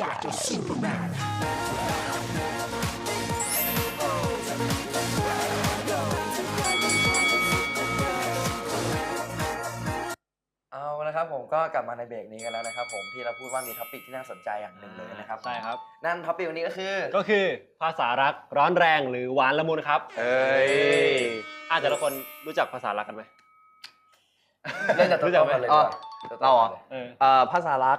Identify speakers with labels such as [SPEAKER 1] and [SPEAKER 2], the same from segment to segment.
[SPEAKER 1] got your Superman.
[SPEAKER 2] เอาละครับผมก็กลับมาในเบรกนี้กันแล้วนะครับผมที่เราพูดว่ามีท็อปิกที่น่าสนใจอย่างหนึ่งเลยนะครับ
[SPEAKER 3] ใช่ครับ
[SPEAKER 2] นั่นท็อปิกวันนี้ก็คือ
[SPEAKER 3] ก็คือภาษารักร้อนแรงหรือหวานละมุนครับ
[SPEAKER 2] เอ้ย
[SPEAKER 3] อาจจะแต่ละคนรู้จักภาษารักกันไหม
[SPEAKER 2] เริ่มจากตัว
[SPEAKER 3] รู้จัก
[SPEAKER 2] ต้น
[SPEAKER 3] ไหม
[SPEAKER 2] ก่อนเลย
[SPEAKER 4] อ๋อ
[SPEAKER 2] ดีกว่
[SPEAKER 4] เราเหรอ
[SPEAKER 3] เออ
[SPEAKER 4] เอ่อภาษารัก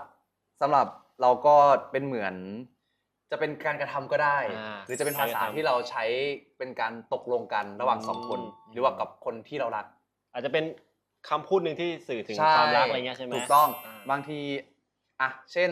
[SPEAKER 4] สำหรับ เราก็เป็นเหมือน จะเป็นการกระทำก็ได้
[SPEAKER 3] อ่า
[SPEAKER 4] หรือจะเป็นภาษา
[SPEAKER 3] การกระทำ
[SPEAKER 4] ที่เราใช้เป็นการตกลงกันระหว่างสองคน
[SPEAKER 3] อืม
[SPEAKER 4] หรือว่ากับคนที่เรารัก
[SPEAKER 3] อาจจะเป็นคำพูดหนึ่งที่สื่อถึง
[SPEAKER 4] ใช่
[SPEAKER 3] ความรักอะไรเงี้ยใช่ไหม
[SPEAKER 4] ถูกต้อง
[SPEAKER 3] อ่า
[SPEAKER 4] บางทีอะเช่น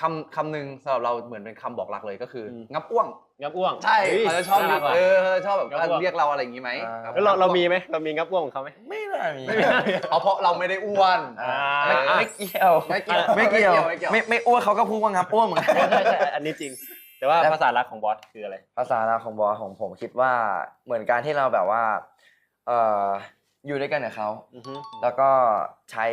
[SPEAKER 4] คำคำหนึ่งสำหรับเราเหมือนเป็นคำบอกรักเลยก็คืออ
[SPEAKER 3] ม
[SPEAKER 4] งับอ้วง
[SPEAKER 3] งับอ้วง
[SPEAKER 4] ใช่
[SPEAKER 3] ฮ้ย
[SPEAKER 4] เขาจะชอบ
[SPEAKER 3] น่ารักว่ะ
[SPEAKER 4] เออเขาจะชอบแบบ
[SPEAKER 3] งับอ้วง
[SPEAKER 4] เรียกเราอะไรอย่างนี้ไหม
[SPEAKER 2] อ่า
[SPEAKER 4] ครับ
[SPEAKER 3] แล้วเราเรามีไหมเรามีงับอ้วงของเขาไหม
[SPEAKER 2] ไม่น่ามี
[SPEAKER 3] ไม่มี
[SPEAKER 4] เอาเพราะเราไม่ได้อ้วน
[SPEAKER 2] อ่า
[SPEAKER 3] อ่า
[SPEAKER 2] ไม่ไม่เกี่ยว
[SPEAKER 4] ไม่เกี่ยว
[SPEAKER 2] ไม่เกี่ยว
[SPEAKER 4] ไม่เกี่ยว
[SPEAKER 2] ไม่ไม่อ้วนเขาก็พูดว่างับอ้วนเหมือนกัน
[SPEAKER 3] ใช่ใช่อันนี้จริง แต่ว่า
[SPEAKER 2] แล้ว
[SPEAKER 3] ภาษารักของบอสคืออะไร
[SPEAKER 2] ภาษาลาวของบอสของผมคิดว่าเหมือนการที่เราแบบว่าเอ่ออยู่ด้วยกันกับเขา
[SPEAKER 3] อือฮึ
[SPEAKER 2] แล้วก็ใช้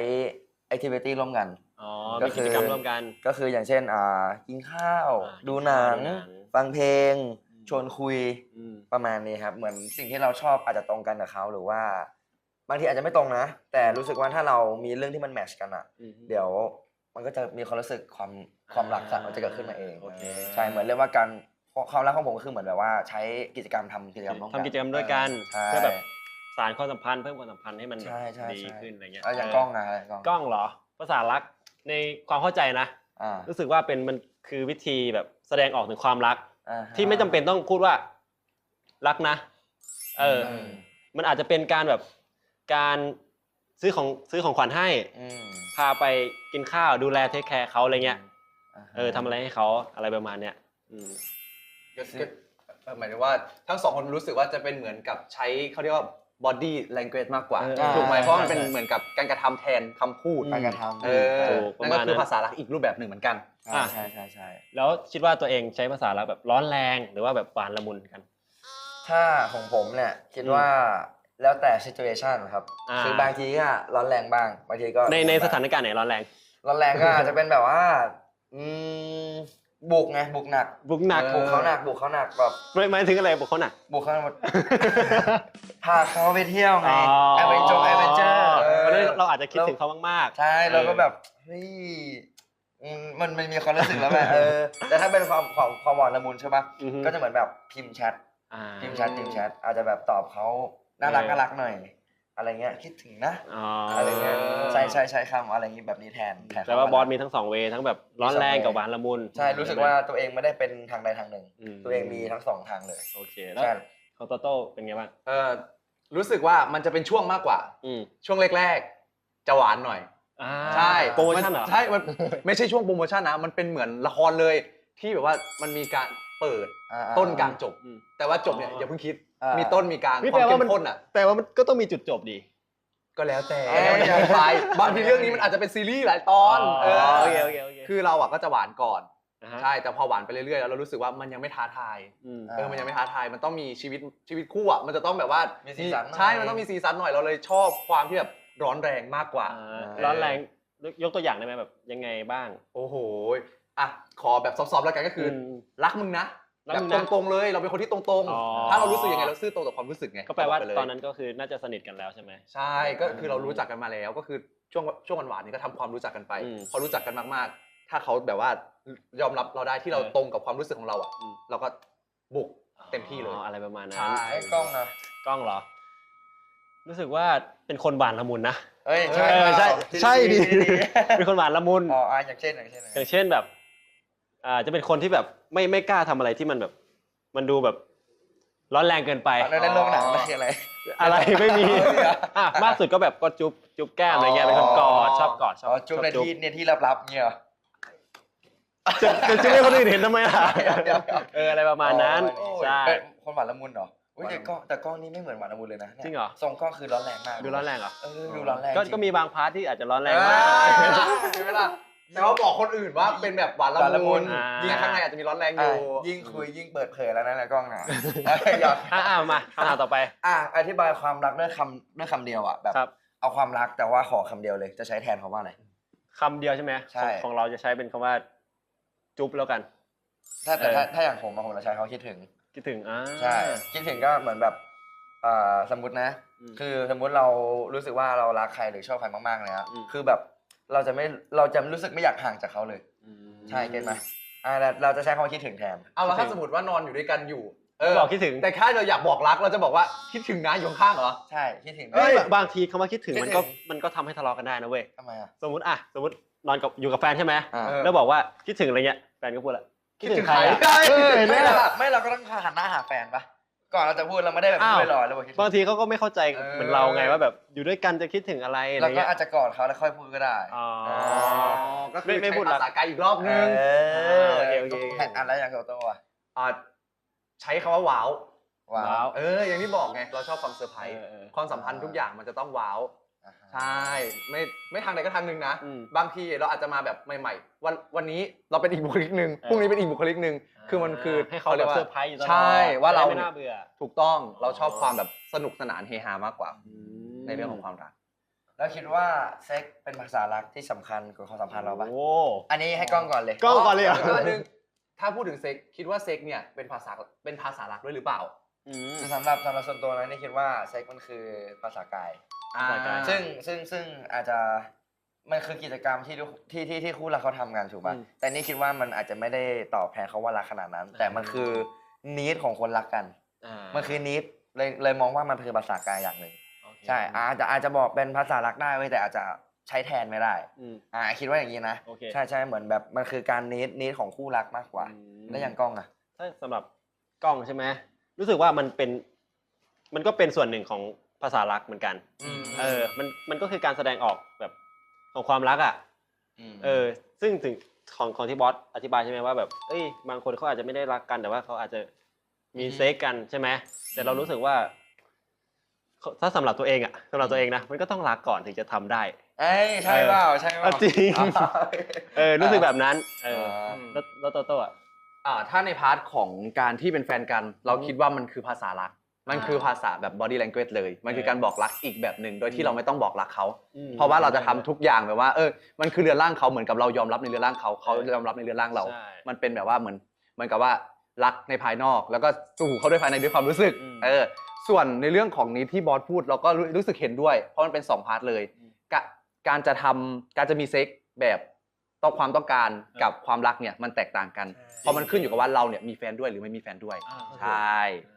[SPEAKER 2] activity ร่วมกัน
[SPEAKER 3] อ๋อ
[SPEAKER 2] ก็
[SPEAKER 3] มี
[SPEAKER 2] คื
[SPEAKER 3] กิ
[SPEAKER 2] อ
[SPEAKER 3] จกรรมร่วมกัน
[SPEAKER 2] ก็คืออย่างเช่นอ่ากินข้าว
[SPEAKER 3] อ่า
[SPEAKER 2] ดูหนัง
[SPEAKER 3] ดูหนัง
[SPEAKER 2] ฟังเพลง
[SPEAKER 3] อืม
[SPEAKER 2] ชวนคุย
[SPEAKER 3] อืม
[SPEAKER 2] ประมาณนี้ครับ เหมือนสิ่งที่เราชอบอาจจะตรงกันกับเขาหรือว่า บางทีอาจจะไม่ตรงนะ แต่รู้สึกว่าถ้าเรามีเรื่องที่มันแมทชกันอะ
[SPEAKER 3] อืม
[SPEAKER 2] เดี๋ยวมันก็จะมีความรู้สึกความความรักอะมันจะเกิดขึ้นมาเอง
[SPEAKER 3] โอเค
[SPEAKER 2] ใช่เหมือนเรียกว่าการความรักของผมก็คือเหมือนแบบว่าใช้กิจกรรมทำกิจกรรมร่วมกัน
[SPEAKER 3] ทำกิจกรรมด้วยกัน
[SPEAKER 2] ใช่
[SPEAKER 3] เพื่อแบบสารความสัมพันธ์เพิ่มความสัมพันธ์ให้มันแบบ
[SPEAKER 2] ใช่ใช่
[SPEAKER 3] ดี
[SPEAKER 2] ใช่
[SPEAKER 3] ขึ้นอะไรเงี้ย
[SPEAKER 2] เอาอย่าง
[SPEAKER 3] เก
[SPEAKER 2] ล้องนะกล้อง
[SPEAKER 3] กล้องเหรอภาษารักในความเข้าใจนะ
[SPEAKER 2] อ่า
[SPEAKER 3] รู้สึกว่าเป็นมัน คือวิธีแบบแสดงออกถึงความรัก
[SPEAKER 2] อ่าฮะ
[SPEAKER 3] ที่ไม่จำเป็นต้องพูดว่า รักนะเอออ
[SPEAKER 2] ม
[SPEAKER 3] มันอาจจะเป็นการแบบการซื้อของซื้อของขวัญให้
[SPEAKER 2] อืม
[SPEAKER 3] พาไปกินข้าวดูแลเทคแคร์เขาอะไรเงี้ยา
[SPEAKER 2] ฮะ
[SPEAKER 3] เออทำอะไรให้เขาอะไรประมาณเนี้ยอืม
[SPEAKER 4] ก็ก็เออหมายถึงว่าทั้งสองคนรู้สึกว่าจะเป็นเหมือนกับใช้เขาเรียกว่า body language มากกว่า
[SPEAKER 3] เออ
[SPEAKER 4] ถูกไหม
[SPEAKER 2] ใช่
[SPEAKER 4] เพราะมันเป็น
[SPEAKER 3] ใช่
[SPEAKER 4] เหมือนกับการกระทำแทนคำพูด
[SPEAKER 2] การกระทำ
[SPEAKER 4] เออ
[SPEAKER 3] ถูกประ
[SPEAKER 4] นั่น
[SPEAKER 3] มา
[SPEAKER 4] ก็
[SPEAKER 3] ณ
[SPEAKER 4] คือ
[SPEAKER 3] นั้น
[SPEAKER 4] ภาษารักอีกรูปแบบหนึ่งเหมือนกัน
[SPEAKER 2] อ่า
[SPEAKER 3] อะ
[SPEAKER 2] ใช่ใช่ใช่
[SPEAKER 3] แล้วคิดว่าตัวเองใช้ภาษารักแบบร้อนแรงหรือว่าแบบหวานละมุนกัน
[SPEAKER 2] ถ้าของผมเนี่ยคิดว่าแล้วแต่ situation ครับ
[SPEAKER 3] อ่า
[SPEAKER 2] คือบางทีก็ร้อนแรงบ้างบางทีก็
[SPEAKER 3] ในในสถานการณ์ไหนร้อนแรง
[SPEAKER 2] ร้อนแรงก็อาจจะเป็นแบบว่าอืมบุกไงบุกหนัก
[SPEAKER 3] บุกหนัก
[SPEAKER 4] เออ
[SPEAKER 2] บุกเขาหนักบุกเขาหนักแบบ
[SPEAKER 3] ไม่หมายถึงอะไรบุกเขาหนัก
[SPEAKER 2] บุกเขาหนัก พาเขาไปเที่ยวไง
[SPEAKER 3] อ๋อ
[SPEAKER 2] แอดเวนเจอร์แอดเวนเจอร์
[SPEAKER 3] เพราะฉะนั้นเราอาจจะคิดถึงเขามาก
[SPEAKER 2] ใช่เราก็แบบเฮ้ยอืมมันมันมีความรู้สึกแล้วแบบเออแต่ถ้าเป็นความความความหวานละมุนใช่ปะ
[SPEAKER 3] อือฮึ
[SPEAKER 2] ก็จะเหมือนแบบพิมพ์แชท
[SPEAKER 3] อ่า
[SPEAKER 2] พิมพ์แชทพิมพ์แชทอาจจะแบบตอบเขาน่ารัก
[SPEAKER 3] เออ
[SPEAKER 2] น่ารักหน่อย อะไรเงี้ยคิดถึงนะ
[SPEAKER 3] อ๋ออ
[SPEAKER 2] อะไรเงี้ยใช่ใช่ใช้คำอะไรงี้แบบนี้แทนทน
[SPEAKER 3] แต่ว่า
[SPEAKER 2] คำ
[SPEAKER 3] บอสมีทั้งสองเวย์ทั้งแบบร้อนแรงกับหวานละมุน
[SPEAKER 2] ใช่รู้สึกว่าตัวเองไม่ได้เป็นทางใดทางหนึ่ง
[SPEAKER 3] อืม
[SPEAKER 2] ตัวเองมีทั้งสองทางเลย
[SPEAKER 3] โอเคแล้ว
[SPEAKER 2] ใช่
[SPEAKER 3] ของโตโต้เป็นไงบ้าง
[SPEAKER 4] เออ รู้สึกว่ามันจะเป็นช่วงมากกว่า
[SPEAKER 3] อืม
[SPEAKER 4] ช่วงแรกๆ จะหวานหน่อย
[SPEAKER 3] อ่า
[SPEAKER 4] ใช่
[SPEAKER 3] โปรโมชั่นเหรอ
[SPEAKER 4] ใช่ มัน ไม่ใช่ช่วงโปรโมชั่นนะ มันเป็นเหมือนละครเลย ที่แบบว่ามันมีการเปิด
[SPEAKER 2] อ่าๆ
[SPEAKER 4] ต้นกลางจบ
[SPEAKER 3] อืม
[SPEAKER 4] แต่ว่าจบเนี่ย
[SPEAKER 3] อ๋อ
[SPEAKER 4] อย่าเพิ่งคิด
[SPEAKER 2] อ่ามี
[SPEAKER 4] มีต้นมีกลาง
[SPEAKER 3] นี่
[SPEAKER 4] ความ
[SPEAKER 3] แปลว่า
[SPEAKER 4] เข้
[SPEAKER 3] มัน
[SPEAKER 4] มข้นอะ
[SPEAKER 3] แต่ว่ามันก็ต้องมีจุดจบดี
[SPEAKER 4] ก็แล้วแต่
[SPEAKER 2] เอ้ย
[SPEAKER 4] มันมีไปบางทีเรื่องนี้มันอาจจะเป็นซีรีส์หลายตอน เออ
[SPEAKER 3] โอเคโอเคโอเค
[SPEAKER 4] คือเราอะก็จะหวานก่อน
[SPEAKER 3] นะฮะ
[SPEAKER 4] ใช่แต่พอหวานไปเรื่อยๆแล้วเรารู้สึกว่ามันยังไม่ท้าทาย
[SPEAKER 3] อืม
[SPEAKER 2] อ่า
[SPEAKER 4] เออมันยังไม่ท้าทายมันต้องมีชีวิตชีวิตคู่อะมันจะต้องแบบว่า
[SPEAKER 2] มี
[SPEAKER 4] มี
[SPEAKER 2] สีสันหน่อย
[SPEAKER 4] ใช่มันต้องมีสีสันหน่อยเราเลยชอบความที่แบบร้อนแรงมากกว่า
[SPEAKER 3] อ่าร้อนแรงยกตัวอย่างได้ไหมแบบยังไงบ้าง
[SPEAKER 4] โอ้โหอะขอแบบซอฟๆแล้วกันก็คืออ
[SPEAKER 3] ม
[SPEAKER 4] รักมึงนะ
[SPEAKER 3] รัก
[SPEAKER 4] แบบ
[SPEAKER 3] มึง
[SPEAKER 4] ต
[SPEAKER 3] นะ
[SPEAKER 4] รงๆเลย เราเป็นคนที่ตรง
[SPEAKER 3] อ๋อ
[SPEAKER 4] ๆ ถ้าเรารู้สึกยังไงเราซื่อตรงต่อความรู้สึกไง
[SPEAKER 3] ก็แปลว่า
[SPEAKER 4] บกไปเย
[SPEAKER 3] ตอนนั้นก็คือน่าจะสนิทกันแล้วใช่ไหม
[SPEAKER 4] ใช่ก็คือเรารู้จักกันมาแล้วก็คือช่วงช่วงหวานๆนี่ก็ทำความรู้จักกันไป
[SPEAKER 3] อืม
[SPEAKER 4] พอรู้จักกันมากๆ ถ้าเขาแบบว่า ยอมรับเราได้ที่เรา
[SPEAKER 3] เออ
[SPEAKER 4] ตรงกับความรู้สึกของเราอะ
[SPEAKER 3] อืม
[SPEAKER 4] เราก็บุกเต็มที่เลย
[SPEAKER 3] อ๋ออะไรประมาณนั้น
[SPEAKER 4] ใช่
[SPEAKER 2] ไอ้กล้องนะ
[SPEAKER 3] กล้องเหรอ รู้สึกว่าเป็นคนหวานละมุนนะ
[SPEAKER 2] เฮ้ย
[SPEAKER 3] เออใช่
[SPEAKER 2] เปล่า
[SPEAKER 3] ใช่ดิ
[SPEAKER 2] ดี
[SPEAKER 3] เป็นคนหวานละมุน
[SPEAKER 2] อ๋ออะอย่างเช่นอย่างเช่น
[SPEAKER 3] อย่างเช่นแบบอ่าจะเป็นคนที่แบบไม่ไม่กล้าทำอะไรที่มันแบบ มันดูแบบร้อนแรงเกินไป
[SPEAKER 2] ในในโรงหนังมันคืออะไร
[SPEAKER 3] อะไรไม่มี
[SPEAKER 2] เอาเหรอ
[SPEAKER 3] อะมากสุดก็แบบก็จุ๊บจุ๊บแก้มอะไรเงี้ยเป็นคนกอดชอบกอดชอบ
[SPEAKER 2] อ๋อจุ๊บใน
[SPEAKER 3] ชอบ
[SPEAKER 2] ที่ในที่ลับๆเนี่ยเหรอ
[SPEAKER 3] จะจะจุ๊บให้คนอื่นเห็นทำไมล่ะ
[SPEAKER 2] เดี๋ยวเดี๋ยวเดี๋ยว
[SPEAKER 3] เอออะไรประมาณนั้น
[SPEAKER 2] โอ้ย
[SPEAKER 3] ใช่
[SPEAKER 2] เป็นคนหวานละมุนเหรออุ้ยแต่กล้องแต่กล้องนี่ไม่เหมือนหวานละมุนเลยนะนี่ย
[SPEAKER 3] จริงเหรอ
[SPEAKER 2] ทรงกล้องคือร้อนแรงมาก
[SPEAKER 3] ดูร้อนแรงเหรอ
[SPEAKER 2] เออดูร้อนแรง
[SPEAKER 3] ก็
[SPEAKER 2] จริง
[SPEAKER 3] ก็มีบางพาร์ทที่อาจจะร้อนแรง
[SPEAKER 2] เอ
[SPEAKER 3] มาก
[SPEAKER 2] อ
[SPEAKER 4] ใช่ไหมล่ะแต่ว่าบอกคนอื่นว่าเป็นแบบหวาน
[SPEAKER 2] หวาน
[SPEAKER 4] ละ
[SPEAKER 2] ละมุ
[SPEAKER 4] มุ
[SPEAKER 2] น
[SPEAKER 4] น
[SPEAKER 3] อ่า ยิ่
[SPEAKER 4] ยิ่งข้างในอาจจะมีร้อนแรงอ
[SPEAKER 2] อะ
[SPEAKER 4] ยู่
[SPEAKER 2] ยิ่งคุยยิ่งเปิดเผยแล้วนะในกล้องนะหยอก
[SPEAKER 3] อะอะมาคำถามต่อไป
[SPEAKER 2] อะอธิบายความรักด้วยคำด้วยคำเดียวอะแบบ
[SPEAKER 3] ครับ
[SPEAKER 2] เอาความรักแต่ว่าขอคำเดียวเลยจะใช้แทนคำว่าอะไร
[SPEAKER 3] คำเดียวใช่ไหม
[SPEAKER 2] ใช่
[SPEAKER 3] ของของเราจะใช้เป็นคำว่า จุ๊บแล้วกัน
[SPEAKER 2] ถ้าแต่
[SPEAKER 3] เออ
[SPEAKER 2] ถ้าถ้าอย่างผมอะผมจะใช้เขาคิดถึง
[SPEAKER 3] คิดถึงอ่า
[SPEAKER 2] ใช่คิดถึงก็เหมือนแบบอ่าสมมตินะ
[SPEAKER 3] อืม
[SPEAKER 2] คือสมมุติเรารู้สึกว่าเรารักใครหรือชอบใครมากๆเลยอะ
[SPEAKER 3] อืม
[SPEAKER 2] คือแบบเราจะไม่เราจะรู้สึกไม่อยากห่างจากเขาเลย
[SPEAKER 3] อืม
[SPEAKER 2] ใช่เก็ตไหมอ่าเราเราจะใช้คำว่าคิดถึงแทน
[SPEAKER 4] เอาแล้วถ้าสมมติว่านอนอยู่ด้วยกันอยู่ เออ
[SPEAKER 3] บอกคิดถึง
[SPEAKER 4] แต่แค่เราอยากบอกรักเราจะบอกว่าคิดถึงนะอยู่ข้างๆเหรอ
[SPEAKER 2] ใช่คิดถึง
[SPEAKER 3] เอ้ย
[SPEAKER 2] แบบ
[SPEAKER 3] บางทีคำว่าคิดถึง
[SPEAKER 2] คิด
[SPEAKER 3] มันก็
[SPEAKER 2] ถึง
[SPEAKER 3] มันก็ทำให้ทะเลาะกันได้นะเว้ย
[SPEAKER 2] ทำไมอะ
[SPEAKER 3] สมมติอะสมมตินอนกับอยู่กับแฟนใช่ไหม
[SPEAKER 2] อ่า
[SPEAKER 4] เออ
[SPEAKER 3] แล้วบอกว่าคิดถึงอะไรเงี้ย แฟนก็พูดละคิดถึงใครอะ
[SPEAKER 4] ใช่
[SPEAKER 3] เออเห็นไหม
[SPEAKER 2] ไม่
[SPEAKER 3] ล่ะ
[SPEAKER 2] เราไม่เราก็ต้องหันหน้าหาแฟนปะก่อนเราจะพูดเราไม่ได้แบบ
[SPEAKER 3] อ้าว
[SPEAKER 2] พูดลอยๆแล้วบอกคิดถึ
[SPEAKER 3] บาง
[SPEAKER 2] ง
[SPEAKER 3] ทีเขาก็ไม่เข้าใจ
[SPEAKER 4] เออ
[SPEAKER 3] เหมือนเราไงว่าแบบอยู่ด้วยกันจะคิดถึงอะไรอะไร
[SPEAKER 2] เราก็
[SPEAKER 3] เงี้ย
[SPEAKER 2] อาจจะกอดเขาแล้วค่อยพูดก็ได้
[SPEAKER 3] อ๋อ
[SPEAKER 4] อ๋อก็คือ
[SPEAKER 3] ไม่ไม่
[SPEAKER 4] ใช้
[SPEAKER 3] พูดรัก
[SPEAKER 4] ภาษากายอีกรอบนึง
[SPEAKER 2] เออ
[SPEAKER 3] โอเคโอเคโอเค
[SPEAKER 2] อะไรอย่างโตโต้อะ
[SPEAKER 4] อ่าใช้คำว่าว้าว
[SPEAKER 2] ว้า
[SPEAKER 3] ว้าวว
[SPEAKER 4] เออ อย่างที่บอกไง เราชอบความเซอร์ไพรส์
[SPEAKER 3] เออเออ
[SPEAKER 4] ความสัมพันธ์ทุกอย่างมันจะต้องว้าว
[SPEAKER 2] อ่าฮะ
[SPEAKER 4] ใช่ไม่ไม่ทางใดก็ทางหนึ่งนะ
[SPEAKER 3] อืม
[SPEAKER 4] บางทีเราอาจจะมาแบบใหม่ ๆ วันวันนี้เราเป็นอีกบุคลิกหนึ่ง
[SPEAKER 3] เออ
[SPEAKER 4] พรุ่งนี้เป็นอีกบุคลิกหนึ่งคือมันคือ
[SPEAKER 3] ให้เขา
[SPEAKER 4] รี
[SPEAKER 3] แบ
[SPEAKER 4] ยก
[SPEAKER 3] บ
[SPEAKER 4] ว่า
[SPEAKER 3] เซอร์ไพรส์อยู่ตลอด
[SPEAKER 4] ใช่ว่าเรา
[SPEAKER 3] จะได้ไม่น่าเบื่อ
[SPEAKER 4] ถูกต้องเราชอบความแบบสนุกสนานเฮฮามากกว่า
[SPEAKER 3] อืม
[SPEAKER 4] ในเรื่องของความรัก
[SPEAKER 2] แล้วคิดว่าเซ็กเป็นภาษารักที่สำคัญกับความสัมพันธ์เราปะ
[SPEAKER 3] โอ้
[SPEAKER 2] อันนี้ให้กล้องก่อนเลย
[SPEAKER 3] กล้องก่อนเลยเหรอ
[SPEAKER 4] ดี๋วก่อนหนึงถ้าพูดถึงเซ็กคิดว่าเซ็กเนี่ยเป็นภาษาเป็นภาษารักด้วยหรือเปล่า
[SPEAKER 3] อืม
[SPEAKER 2] สำหรับสำหรับส่วนตัวนะนี่คิดว่าเซ็กมันคือภาษากาย
[SPEAKER 3] ภาษากาย
[SPEAKER 2] ซึ่งซึ่งซึ่งอาจจะมันคือกิจกรรมที่ทุกที่ที่ที่คู่รักเขาทำกันถูกป่ะ
[SPEAKER 3] อืม
[SPEAKER 2] แต่นี่คิดว่ามันอาจจะไม่ได้ตอบแทนเขาว่ารักขนาดนั้น แต่มันคือนิดของคนรักกัน
[SPEAKER 3] อ่า
[SPEAKER 2] มันคือนิดเลยเลยมองว่ามันคือภาษากายอย่างหนึ่ง
[SPEAKER 3] โอเค
[SPEAKER 2] ใช่อาจจะอาจจะบอกเป็นภาษารักได้เว้ยแต่อาจจะใช้แทนไม่ได้
[SPEAKER 3] อืม
[SPEAKER 2] อ่าคิดว่าอย่างนี้นะ
[SPEAKER 3] โอเค
[SPEAKER 2] ใช่ใช่เหมือนแบบมันคือการนิดนิดของคู่รักมากกว่า
[SPEAKER 3] อืม
[SPEAKER 2] แล้วอย่างกล้องอะ
[SPEAKER 3] ถ้าสำหรับกล้องใช่ไหมรู้สึกว่ามันเป็น มันก็เป็นส่วนหนึ่งของ ภาษารักเหมือนกันเออ มันมันก็คือการแสดงออกแบบของความรักอะเออ ซึ่งถึงของของที่บอสอธิบายใช่ไหมว่าแบบเอ้ยบางคนเขาอาจจะไม่ได้รักกันแต่ว่าเขาอาจจะมี
[SPEAKER 2] อือฮึ
[SPEAKER 3] เซ็กกันใช่ไหมแต่เรารู้สึกว่าเขาถ้าสำหรับตัวเองอะสำหรับตัวเองนะมันก็ต้องรักก่อนถึงจะทำได้
[SPEAKER 2] เอ้ยใช่เปล่าใช่เปล่า
[SPEAKER 3] เอาจริงเออรู้สึกแบบนั้นเออ
[SPEAKER 2] อ่า
[SPEAKER 3] แล้วแล้วโตโต้อะ
[SPEAKER 4] อ่าถ้าในพาร์ทของการที่เป็นแฟนกัน เราคิดว่ามันคือภาษารัก มันคือภาษาแบบ body language เลย มันคือการบอกรักอีกแบบหนึ่งโดยที่เราไม่ต้องบอกรักเขา เพราะว่าเราจะทำทุกอย่างแบบว่า เออ มันคือเรือนร่างเขาเหมือนกับเรายอมรับในเรือนร่างเขาเขายอมรับในเรือนร่างเรา
[SPEAKER 3] ใช่
[SPEAKER 4] มันเป็นแบบว่าเหมือนเหมือนกับว่ารักในภายนอก แล้วก็สู่เขาด้วยภายในด้วยความรู้สึก
[SPEAKER 3] อืม
[SPEAKER 4] เออ ส่วนในเรื่องของนี้ที่บอสพูดเราก็รู้รู้สึกเห็นด้วย เพราะมันเป็นสองพาร์ทเลย
[SPEAKER 3] อืม
[SPEAKER 4] กะการจะทำการจะมีเซ็กแบบต้องความต้องการ
[SPEAKER 3] เออ
[SPEAKER 4] กับความรักเนี่ยมันแตกต่างกัน เพราะมันขึ้นอยู่กับว่าเราเนี่ยมีแฟนด้วยหรือไม่มีแฟนด้วย
[SPEAKER 3] อ่า
[SPEAKER 4] ใช่
[SPEAKER 3] อ่าอะไร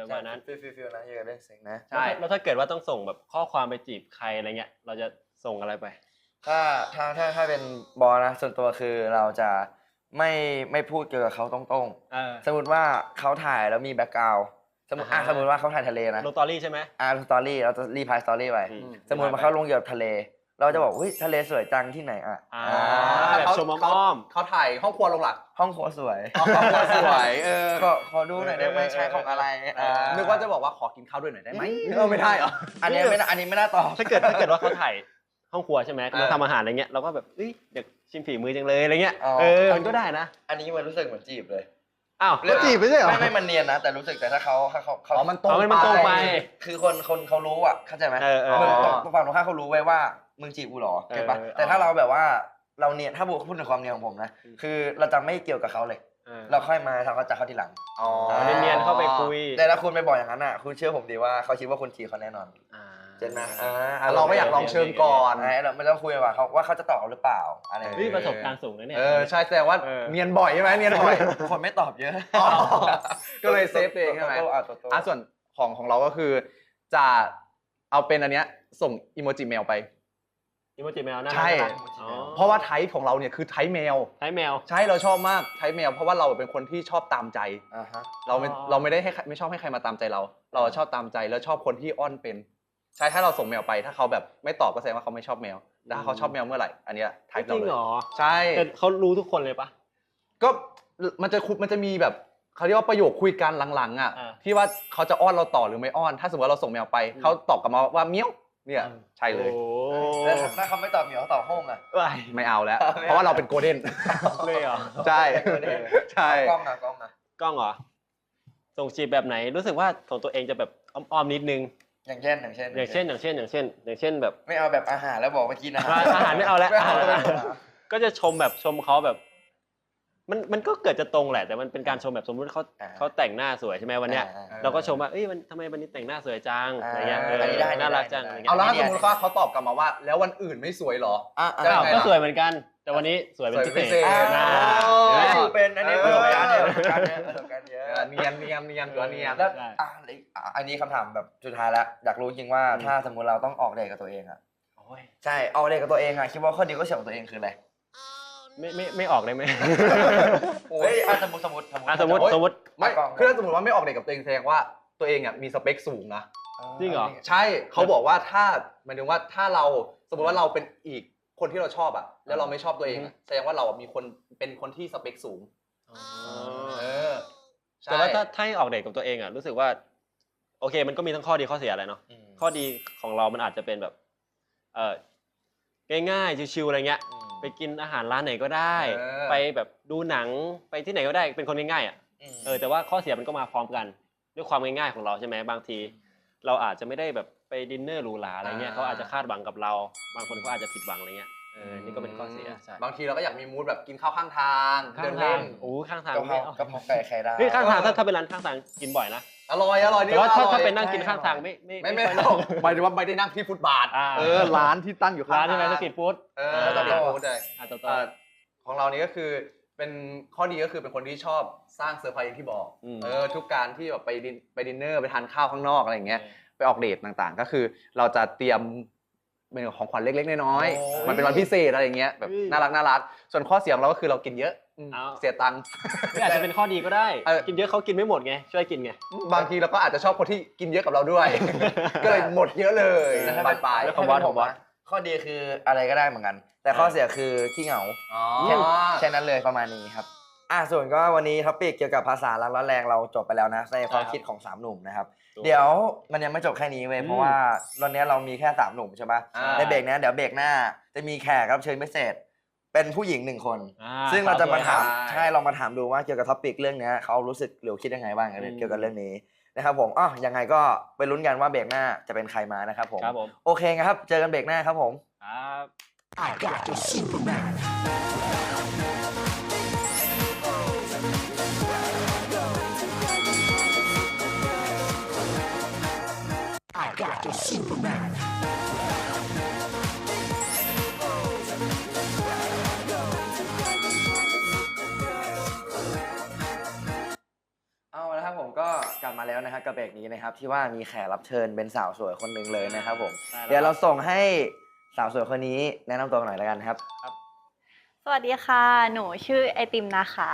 [SPEAKER 3] ประมาณนั้น
[SPEAKER 2] ฟิลฟิลฟิลนะเยอะเรื่องเซ็กนะ
[SPEAKER 4] ใช่
[SPEAKER 3] แล้วถ้าแล้วถ้าเกิดว่าต้องส่งแบบข้อความไปจีบใครอะไรเงี้ย เราจะส่งอะไรไป
[SPEAKER 2] ถ้าถ้าถ้าถ้าเป็นบอลนะส่วนตัวคือเราจะไม่ไม่พูดเกี่ยวกับเขาตรง
[SPEAKER 3] เออ
[SPEAKER 2] ๆสมมติว่าเขาถ่ายแล้วมีแบ็กกราวสมมติอะ
[SPEAKER 3] อ่าฮะ
[SPEAKER 2] สมมติว่าเขาถ่ายทะเลนะ
[SPEAKER 3] ลงตอรี่ใช่ไหม
[SPEAKER 2] อ่าสตอรี่เราจะรีพายสตอรี่ไป
[SPEAKER 3] อืม
[SPEAKER 2] สมมติว่าเขาลงเกี่ยวกับทะเล เราจะบอกเฮ้ยทะเลสวยจังที่ไหนอะ
[SPEAKER 3] อ่า
[SPEAKER 2] อ่า
[SPEAKER 3] แบบชมอ้อม
[SPEAKER 4] เขาถ่ายห้องครัวลงหลัก
[SPEAKER 2] ห้องครัวสวย
[SPEAKER 4] ห้องครัวสวยเออ
[SPEAKER 2] ขอขอดูหน่อยได้ไหมใช้ของอะไรอ่า
[SPEAKER 4] นึกว่าจะบอกว่าขอกินข้าวด้วยหน่อยได้ไหมเออไม่ได้เหรอ
[SPEAKER 2] อันนี้ไม่น่าอันนี้ไม่น่าตอบ
[SPEAKER 3] ถ้าเกิดถ้าเกิดว่าเขาถ่ายห้องครัวใช่ไหม
[SPEAKER 4] เออ
[SPEAKER 3] เราทำอาหารอะไรเงี้ยเราก็แบบเอ้ยอยากชิมฝีมือจังเลยอะไรเงี้ย
[SPEAKER 2] อ๋อ
[SPEAKER 3] เออมันก็ได้นะ
[SPEAKER 2] อันนี้มันรู้สึกเหมือนจีบเลย
[SPEAKER 3] อ้าวก็จีบไม่ใช่เหรอ
[SPEAKER 2] ไม่ไม่มันเนียนนะแต่รู้สึกแต่ถ้าเขาถ้าเขาเขา
[SPEAKER 4] อ๋อมันตรง
[SPEAKER 3] อ๋อมันตรงไป
[SPEAKER 2] คือคนคนเขารู้อะเข้าใจไหม
[SPEAKER 3] เออเออ
[SPEAKER 2] มึง
[SPEAKER 4] อ๋อ
[SPEAKER 2] ฝั่งตรงข้ามเขารู้ไว้ว่า มึงจีบกูเหรอเก็ตปะ
[SPEAKER 3] เออ
[SPEAKER 2] แต่ถ้าเราแบบว่าเราเนียนถ้าพูดถึงความเนียนของผมนะ
[SPEAKER 3] อืม
[SPEAKER 2] คือเราจะไม่เกี่ยวกับเขาเลย
[SPEAKER 3] เออ
[SPEAKER 2] เราค่อยมาทำเขาจะเขาทีหลัง
[SPEAKER 4] อ๋อ
[SPEAKER 3] เอาเนียนๆเข้าไปคุย
[SPEAKER 2] แต่ถ้าคุณไปบอกอย่างนั้นอะคุณเชื่อผมดีว่าเขาคิดว่าคุณจีบเขาแน่นอน
[SPEAKER 3] อ่า
[SPEAKER 2] เจ็ดนะอ่า
[SPEAKER 4] เราก็อยากลองเชิงก่อน
[SPEAKER 2] ไอ้เราไม่ต้องคุยว่าเขาว่าเขาจะตอบเราหรือเปล่าอะไรอย่าง
[SPEAKER 3] เฮ้ย
[SPEAKER 2] เงี้ย
[SPEAKER 3] ประสบการณ์สูงนะเนี่ย
[SPEAKER 4] เออใช่แสดงว่า
[SPEAKER 3] เออ
[SPEAKER 4] เนียนบ่อยใช่ไหมเนียนบ่อย
[SPEAKER 2] คนไม่ตอบเยอะ
[SPEAKER 4] อ๋อก็เลยเซฟตัวเองใช่ไหม
[SPEAKER 2] โตโต้อะโตโต้
[SPEAKER 4] อะส่วนของของเราก็คือจะเอาเป็นอันเนี้ยส่งอีโมจิแมวไป
[SPEAKER 3] อีโมจิแมวน่ารัก
[SPEAKER 4] ใช่
[SPEAKER 3] น่ารักอ๋อ
[SPEAKER 4] เพราะว่าไทป์ของเราเนี่ยคือไทป์แมว
[SPEAKER 3] ใช้แมว
[SPEAKER 4] ใช่เราชอบมากไทป์แมว เพราะว่าเราเป็นคนที่ชอบตามใจ
[SPEAKER 2] อ่าฮะ
[SPEAKER 4] เราไม่
[SPEAKER 3] อ๋อ
[SPEAKER 4] เราไม่ได้ให้ใครไม่ชอบให้ใครมาตามใจเรา เราชอบตามใจแล้วชอบคนที่อ้อนเป็น ใช่ถ้าเราส่งแมวไปถ้าเขาแบบไม่ตอบก็แสดงว่าเขาไม่ชอบแมวแล้วถ้าเขาชอบแมวเมื่อไหร่อันเนี้ยไทป์
[SPEAKER 3] จ
[SPEAKER 4] เรา
[SPEAKER 3] ริง
[SPEAKER 4] เลย
[SPEAKER 3] เหรอ
[SPEAKER 4] ใช่
[SPEAKER 3] แต่เขารู้ทุกคนเลยปะ
[SPEAKER 4] ก็มันจะคุมันจะมีแบบเขาเรียกว่าประโยคคุยกันหลังๆอะ
[SPEAKER 3] อ่า
[SPEAKER 4] ที่ว่าเขาจะอ้อนเราต่อหรือไม่อ้อน ถ้าสมมติว่าเราส่งแมวไป
[SPEAKER 3] อืม
[SPEAKER 4] เขาตอบกลับมาว่าเมี้ยว เนี่ยใช่เลย
[SPEAKER 3] โอ้
[SPEAKER 2] แล้วถ้าเขาไม่ตอบเหมียวเขาตอบห้องอะ
[SPEAKER 3] ว้าย
[SPEAKER 4] ไม่เอาแล้ว
[SPEAKER 2] ไม่เอา
[SPEAKER 4] เพราะว่าเราเป็นโกลเด้น
[SPEAKER 3] เลยเหรอ
[SPEAKER 4] ใช่
[SPEAKER 2] เป็น golden
[SPEAKER 4] ใช่
[SPEAKER 2] กล้องอะกล้องอะ
[SPEAKER 3] กล้องเหรอส่งจีบแบบไหนรู้สึกว่าของตัวเองจะแบบอ้อมๆนิดนึง
[SPEAKER 2] อย่างเช่นอย่างเช่น
[SPEAKER 3] อย่างเช่นอย่างเช่นอย่างเช่น อย่างเช่นแบบ
[SPEAKER 2] ไม่เอาแบบอาหารแล้วบอกมากินอาหาร
[SPEAKER 3] อาหารไม่เอาแล้ว
[SPEAKER 2] ไม่เอา
[SPEAKER 3] อาหาร
[SPEAKER 2] เลย
[SPEAKER 3] ก็จะชมแบบชมเขาแบบ มันมันก็เกิดจะตรงแหละ แต่มันเป็นการชมแบบสมมติเขา
[SPEAKER 2] อ่า
[SPEAKER 3] เขาแต่งหน้าสวยใช่ไหมวันเนี้ย
[SPEAKER 2] อ่า
[SPEAKER 3] เราก็ชมว่าเอ้ยมันทำไมวันนี้แต่งหน้าสวยจังอะไรเงี้ยเออ
[SPEAKER 2] อันนี้ได้
[SPEAKER 3] น่ารัก
[SPEAKER 2] ได้
[SPEAKER 3] จัง
[SPEAKER 2] ได้
[SPEAKER 3] อะไรเงี้ย
[SPEAKER 4] เอาแล้วถ้าสมมติว่าเขาตอบกลับมาว่า แล้ววันอื่นไม่สวยเหรอ
[SPEAKER 2] อะ
[SPEAKER 4] จะ
[SPEAKER 2] อะ
[SPEAKER 3] อ้าว
[SPEAKER 4] ไง
[SPEAKER 3] ก็
[SPEAKER 4] ล่ะ
[SPEAKER 3] สวยเหมือนกัน แต่วันนี้สวยเป็นพิเศษ
[SPEAKER 4] สวยเป็นพิเศษ
[SPEAKER 3] นะ
[SPEAKER 2] โอ้
[SPEAKER 3] เห็นไหม
[SPEAKER 2] ยเป็นอันนี้
[SPEAKER 4] เอ
[SPEAKER 2] ป
[SPEAKER 4] อ
[SPEAKER 2] ระสบการณ์เยอะประสบการณ์เยอะประสบการณ์เยอะ
[SPEAKER 4] เออเนียนเนียนเนียนตัวเนียน
[SPEAKER 2] แล้ว
[SPEAKER 3] ใช่
[SPEAKER 2] อะอีกอะอันนี้คำถามแบบสุดท้ายแล้วอยากรู้จริงว่า
[SPEAKER 3] อืม
[SPEAKER 2] ถ้าสมมุติเราต้องออกเดทกับตัวเองอะ
[SPEAKER 3] โอ้ย
[SPEAKER 2] ใช่ออกเดทกับตัวเองอะคิดว่าข้อดีก็เสียของตัวเองคืออะไร
[SPEAKER 3] ไม่ไม่ไม่ออกได้ไหม
[SPEAKER 2] เฮ้ยอะสมมติสมมติสมมติ
[SPEAKER 3] อะสมมติ
[SPEAKER 4] โอ๊ย
[SPEAKER 3] สมมติ
[SPEAKER 4] ไม่
[SPEAKER 2] กล้อง
[SPEAKER 4] คือถ้าสมมติว่าไม่ออกเด็กกับตัวเองแสดงว่าตัวเองอะมีสเปคสูงนะ
[SPEAKER 3] จริงเหรอ
[SPEAKER 4] ใช่เขาบอกว่าถ้าหมายถึงว่าถ้าเราสมมติว่าเราเป็นอีกคนที่เราชอบอะ แล้วเราไม่ชอบตัวเองอะแสดงว่าเราอะมีคนเป็นคนที่สเปคสูงเออใช่
[SPEAKER 3] แต่ว่าถ้าถ้าให้ออกเดทกับตัวเองอะรู้สึกว่าโอเค มันก็มีทั้งข้อดีข้อเสียแหละเนาะ
[SPEAKER 2] อืม
[SPEAKER 3] ข้อดีของเรามันอาจจะเป็นแบบ เออง่ายๆชิวๆอะไรเงี้ย
[SPEAKER 2] อืม
[SPEAKER 3] ไปกินอาหารร้านไหนก็ได้
[SPEAKER 4] เออ
[SPEAKER 3] ไปแบบดูหนังไปที่ไหนก็ได้เป็นคนง่ายๆอะ
[SPEAKER 2] ม
[SPEAKER 3] เออแต่ว่าข้อเสียมันก็มาพร้อมกัน ด้วยความง่ายๆของเราใช่ไหมบางที เราอาจจะไม่ได้แบบไปดินเนอร์หรูหราอะไรเงี้ย
[SPEAKER 4] อ่า
[SPEAKER 3] เขาอาจจะคาดหวังกับเรา บางคนเขาอาจจะผิดหวังอะไรเงี้ยเออนี่ก็เป็นข้อเสียใช่
[SPEAKER 4] บางทีเราก็อยากมีมูดแบบกินข้าวข้างทาง
[SPEAKER 3] ข้า
[SPEAKER 4] เดิ
[SPEAKER 3] ง
[SPEAKER 4] น
[SPEAKER 3] ทา
[SPEAKER 4] เล่
[SPEAKER 3] ง
[SPEAKER 4] น
[SPEAKER 3] โอ้ข้างทาง
[SPEAKER 2] กะเพรา
[SPEAKER 3] ไม่เอา
[SPEAKER 2] กะเพราไก่ไข่ดาว
[SPEAKER 3] เฮ้ยข้างทางถ้าถ้าเป็นร้านข้างทางกินบ่อยนะ
[SPEAKER 4] อร่อยอร่อย
[SPEAKER 3] แต่ว่าถ้า
[SPEAKER 4] อร่อย
[SPEAKER 3] ถ้าเป็นนั่งกิน
[SPEAKER 2] ใช่
[SPEAKER 3] ข้างทางไม่ไม่
[SPEAKER 4] ไม่ไม่
[SPEAKER 3] ค่อย
[SPEAKER 4] เอาหมายถึงว่าไม่ได้นั่งที่ฟุตบาท
[SPEAKER 3] อ่า
[SPEAKER 4] เออร้านที่ตั้งอยู่ข้าง
[SPEAKER 3] ร้านใช่ไหม
[SPEAKER 4] ทง
[SPEAKER 3] สตรีทฟู้ด
[SPEAKER 4] เออสตรีทฟู้ดเลย
[SPEAKER 3] อ่าต่อ
[SPEAKER 4] เอ่อของเรานี่ก็คือเป็นข้อดีก็คือเป็นคนที่ชอบสร้างเซอร์ไพรส์อย่างที่บอก
[SPEAKER 3] อืม
[SPEAKER 4] เออทุกการที่แบบไปดินไปดินเนอร์ไปทานข้าวข้างนอกอะไรอย่างเงี้ย ไปออกเดทต่างๆ ก็คือเราจะเตรียมเป็นของขวัญเล็กๆ น้อย
[SPEAKER 2] โอ้ย
[SPEAKER 4] ๆ มันเป็นวันพิเศษอะไรอย่างเงี้ยแบบน่ารักน่ารัก ส่วนข้อเสียของเราก็คือเรากินเยอะ อืมเสียตังค์
[SPEAKER 3] ไม่อาจจะเป็นข้อดีก็ได้
[SPEAKER 4] เออ
[SPEAKER 3] กินเยอะเขากินไม่หมดไง ช่วยกินไง
[SPEAKER 4] บางทีเราก็อาจจะชอบคนที่กินเยอะกับเราด้วย ก็เลยหมดเยอะเลย
[SPEAKER 2] แล้วถ้า
[SPEAKER 4] ป
[SPEAKER 2] เป็น
[SPEAKER 4] ลาย
[SPEAKER 3] แล้ว
[SPEAKER 4] ๆ
[SPEAKER 3] ของบอสของบอส
[SPEAKER 2] ข้อดีคืออะไรก็ได้เหมือนกัน แต่ข้อเสียคือขี้เหงา
[SPEAKER 4] อ๋อ
[SPEAKER 2] แค่แค่นั้นเลยประมาณนี้ครับ อะส่วนก็วันนี้ท็อปิกเกี่ยวกับภาษารักร้อนแรงเราจบไปแล้วนะในความคิดของสามหนุ่มนะครับ
[SPEAKER 3] ถูก
[SPEAKER 2] เดี๋ยวมันยังไม่จบแค่นี้เว้ย
[SPEAKER 3] อืม
[SPEAKER 2] เพราะว่าตอนนี้เรามีแค่สามหนุ่มใช่ปะ
[SPEAKER 4] อ่า
[SPEAKER 2] ในเบรกเนี้ยเดี๋ยวเบรกหน้าจะมีแขกรับเชิญพิเศษ เป็นผู้หญิงหนึ่งคน
[SPEAKER 3] อ่
[SPEAKER 2] ซึ่งเราจะมาถาม
[SPEAKER 4] ใช่
[SPEAKER 2] ใช่ลองมาถามดูว่าเกี่ยวกับท็อปิกเรื่องเนี้ยเขารู้สึกหรือคิดยังไงบ้าง
[SPEAKER 3] อืม
[SPEAKER 2] เกี่ยวกับเรื่องนี้นะครับผมอ๋อยังไงก็ไปลุ้นกันว่าเบรกหน้าจะเป็นใครมานะครับผม
[SPEAKER 3] ครับผม
[SPEAKER 2] โอเคครับเจอกันเบรกหน้าครับผม
[SPEAKER 3] ครับ
[SPEAKER 1] I got the Superman.
[SPEAKER 2] ผมก็กลับมาแล้วนะครับกับเบรกนี้นะครับ ที่ว่ามีแขกรับเชิญเป็นสาวสวยคนหนึ่งเลยนะครับผม
[SPEAKER 3] ได้แล้ว
[SPEAKER 2] เดี๋ยวเราส่งให้สาวสวยคนนี้แนะนำตัวหน่อยแล้วกันครับ
[SPEAKER 5] สวัสดีค่ะ หนูชื่อไอติมนะคะ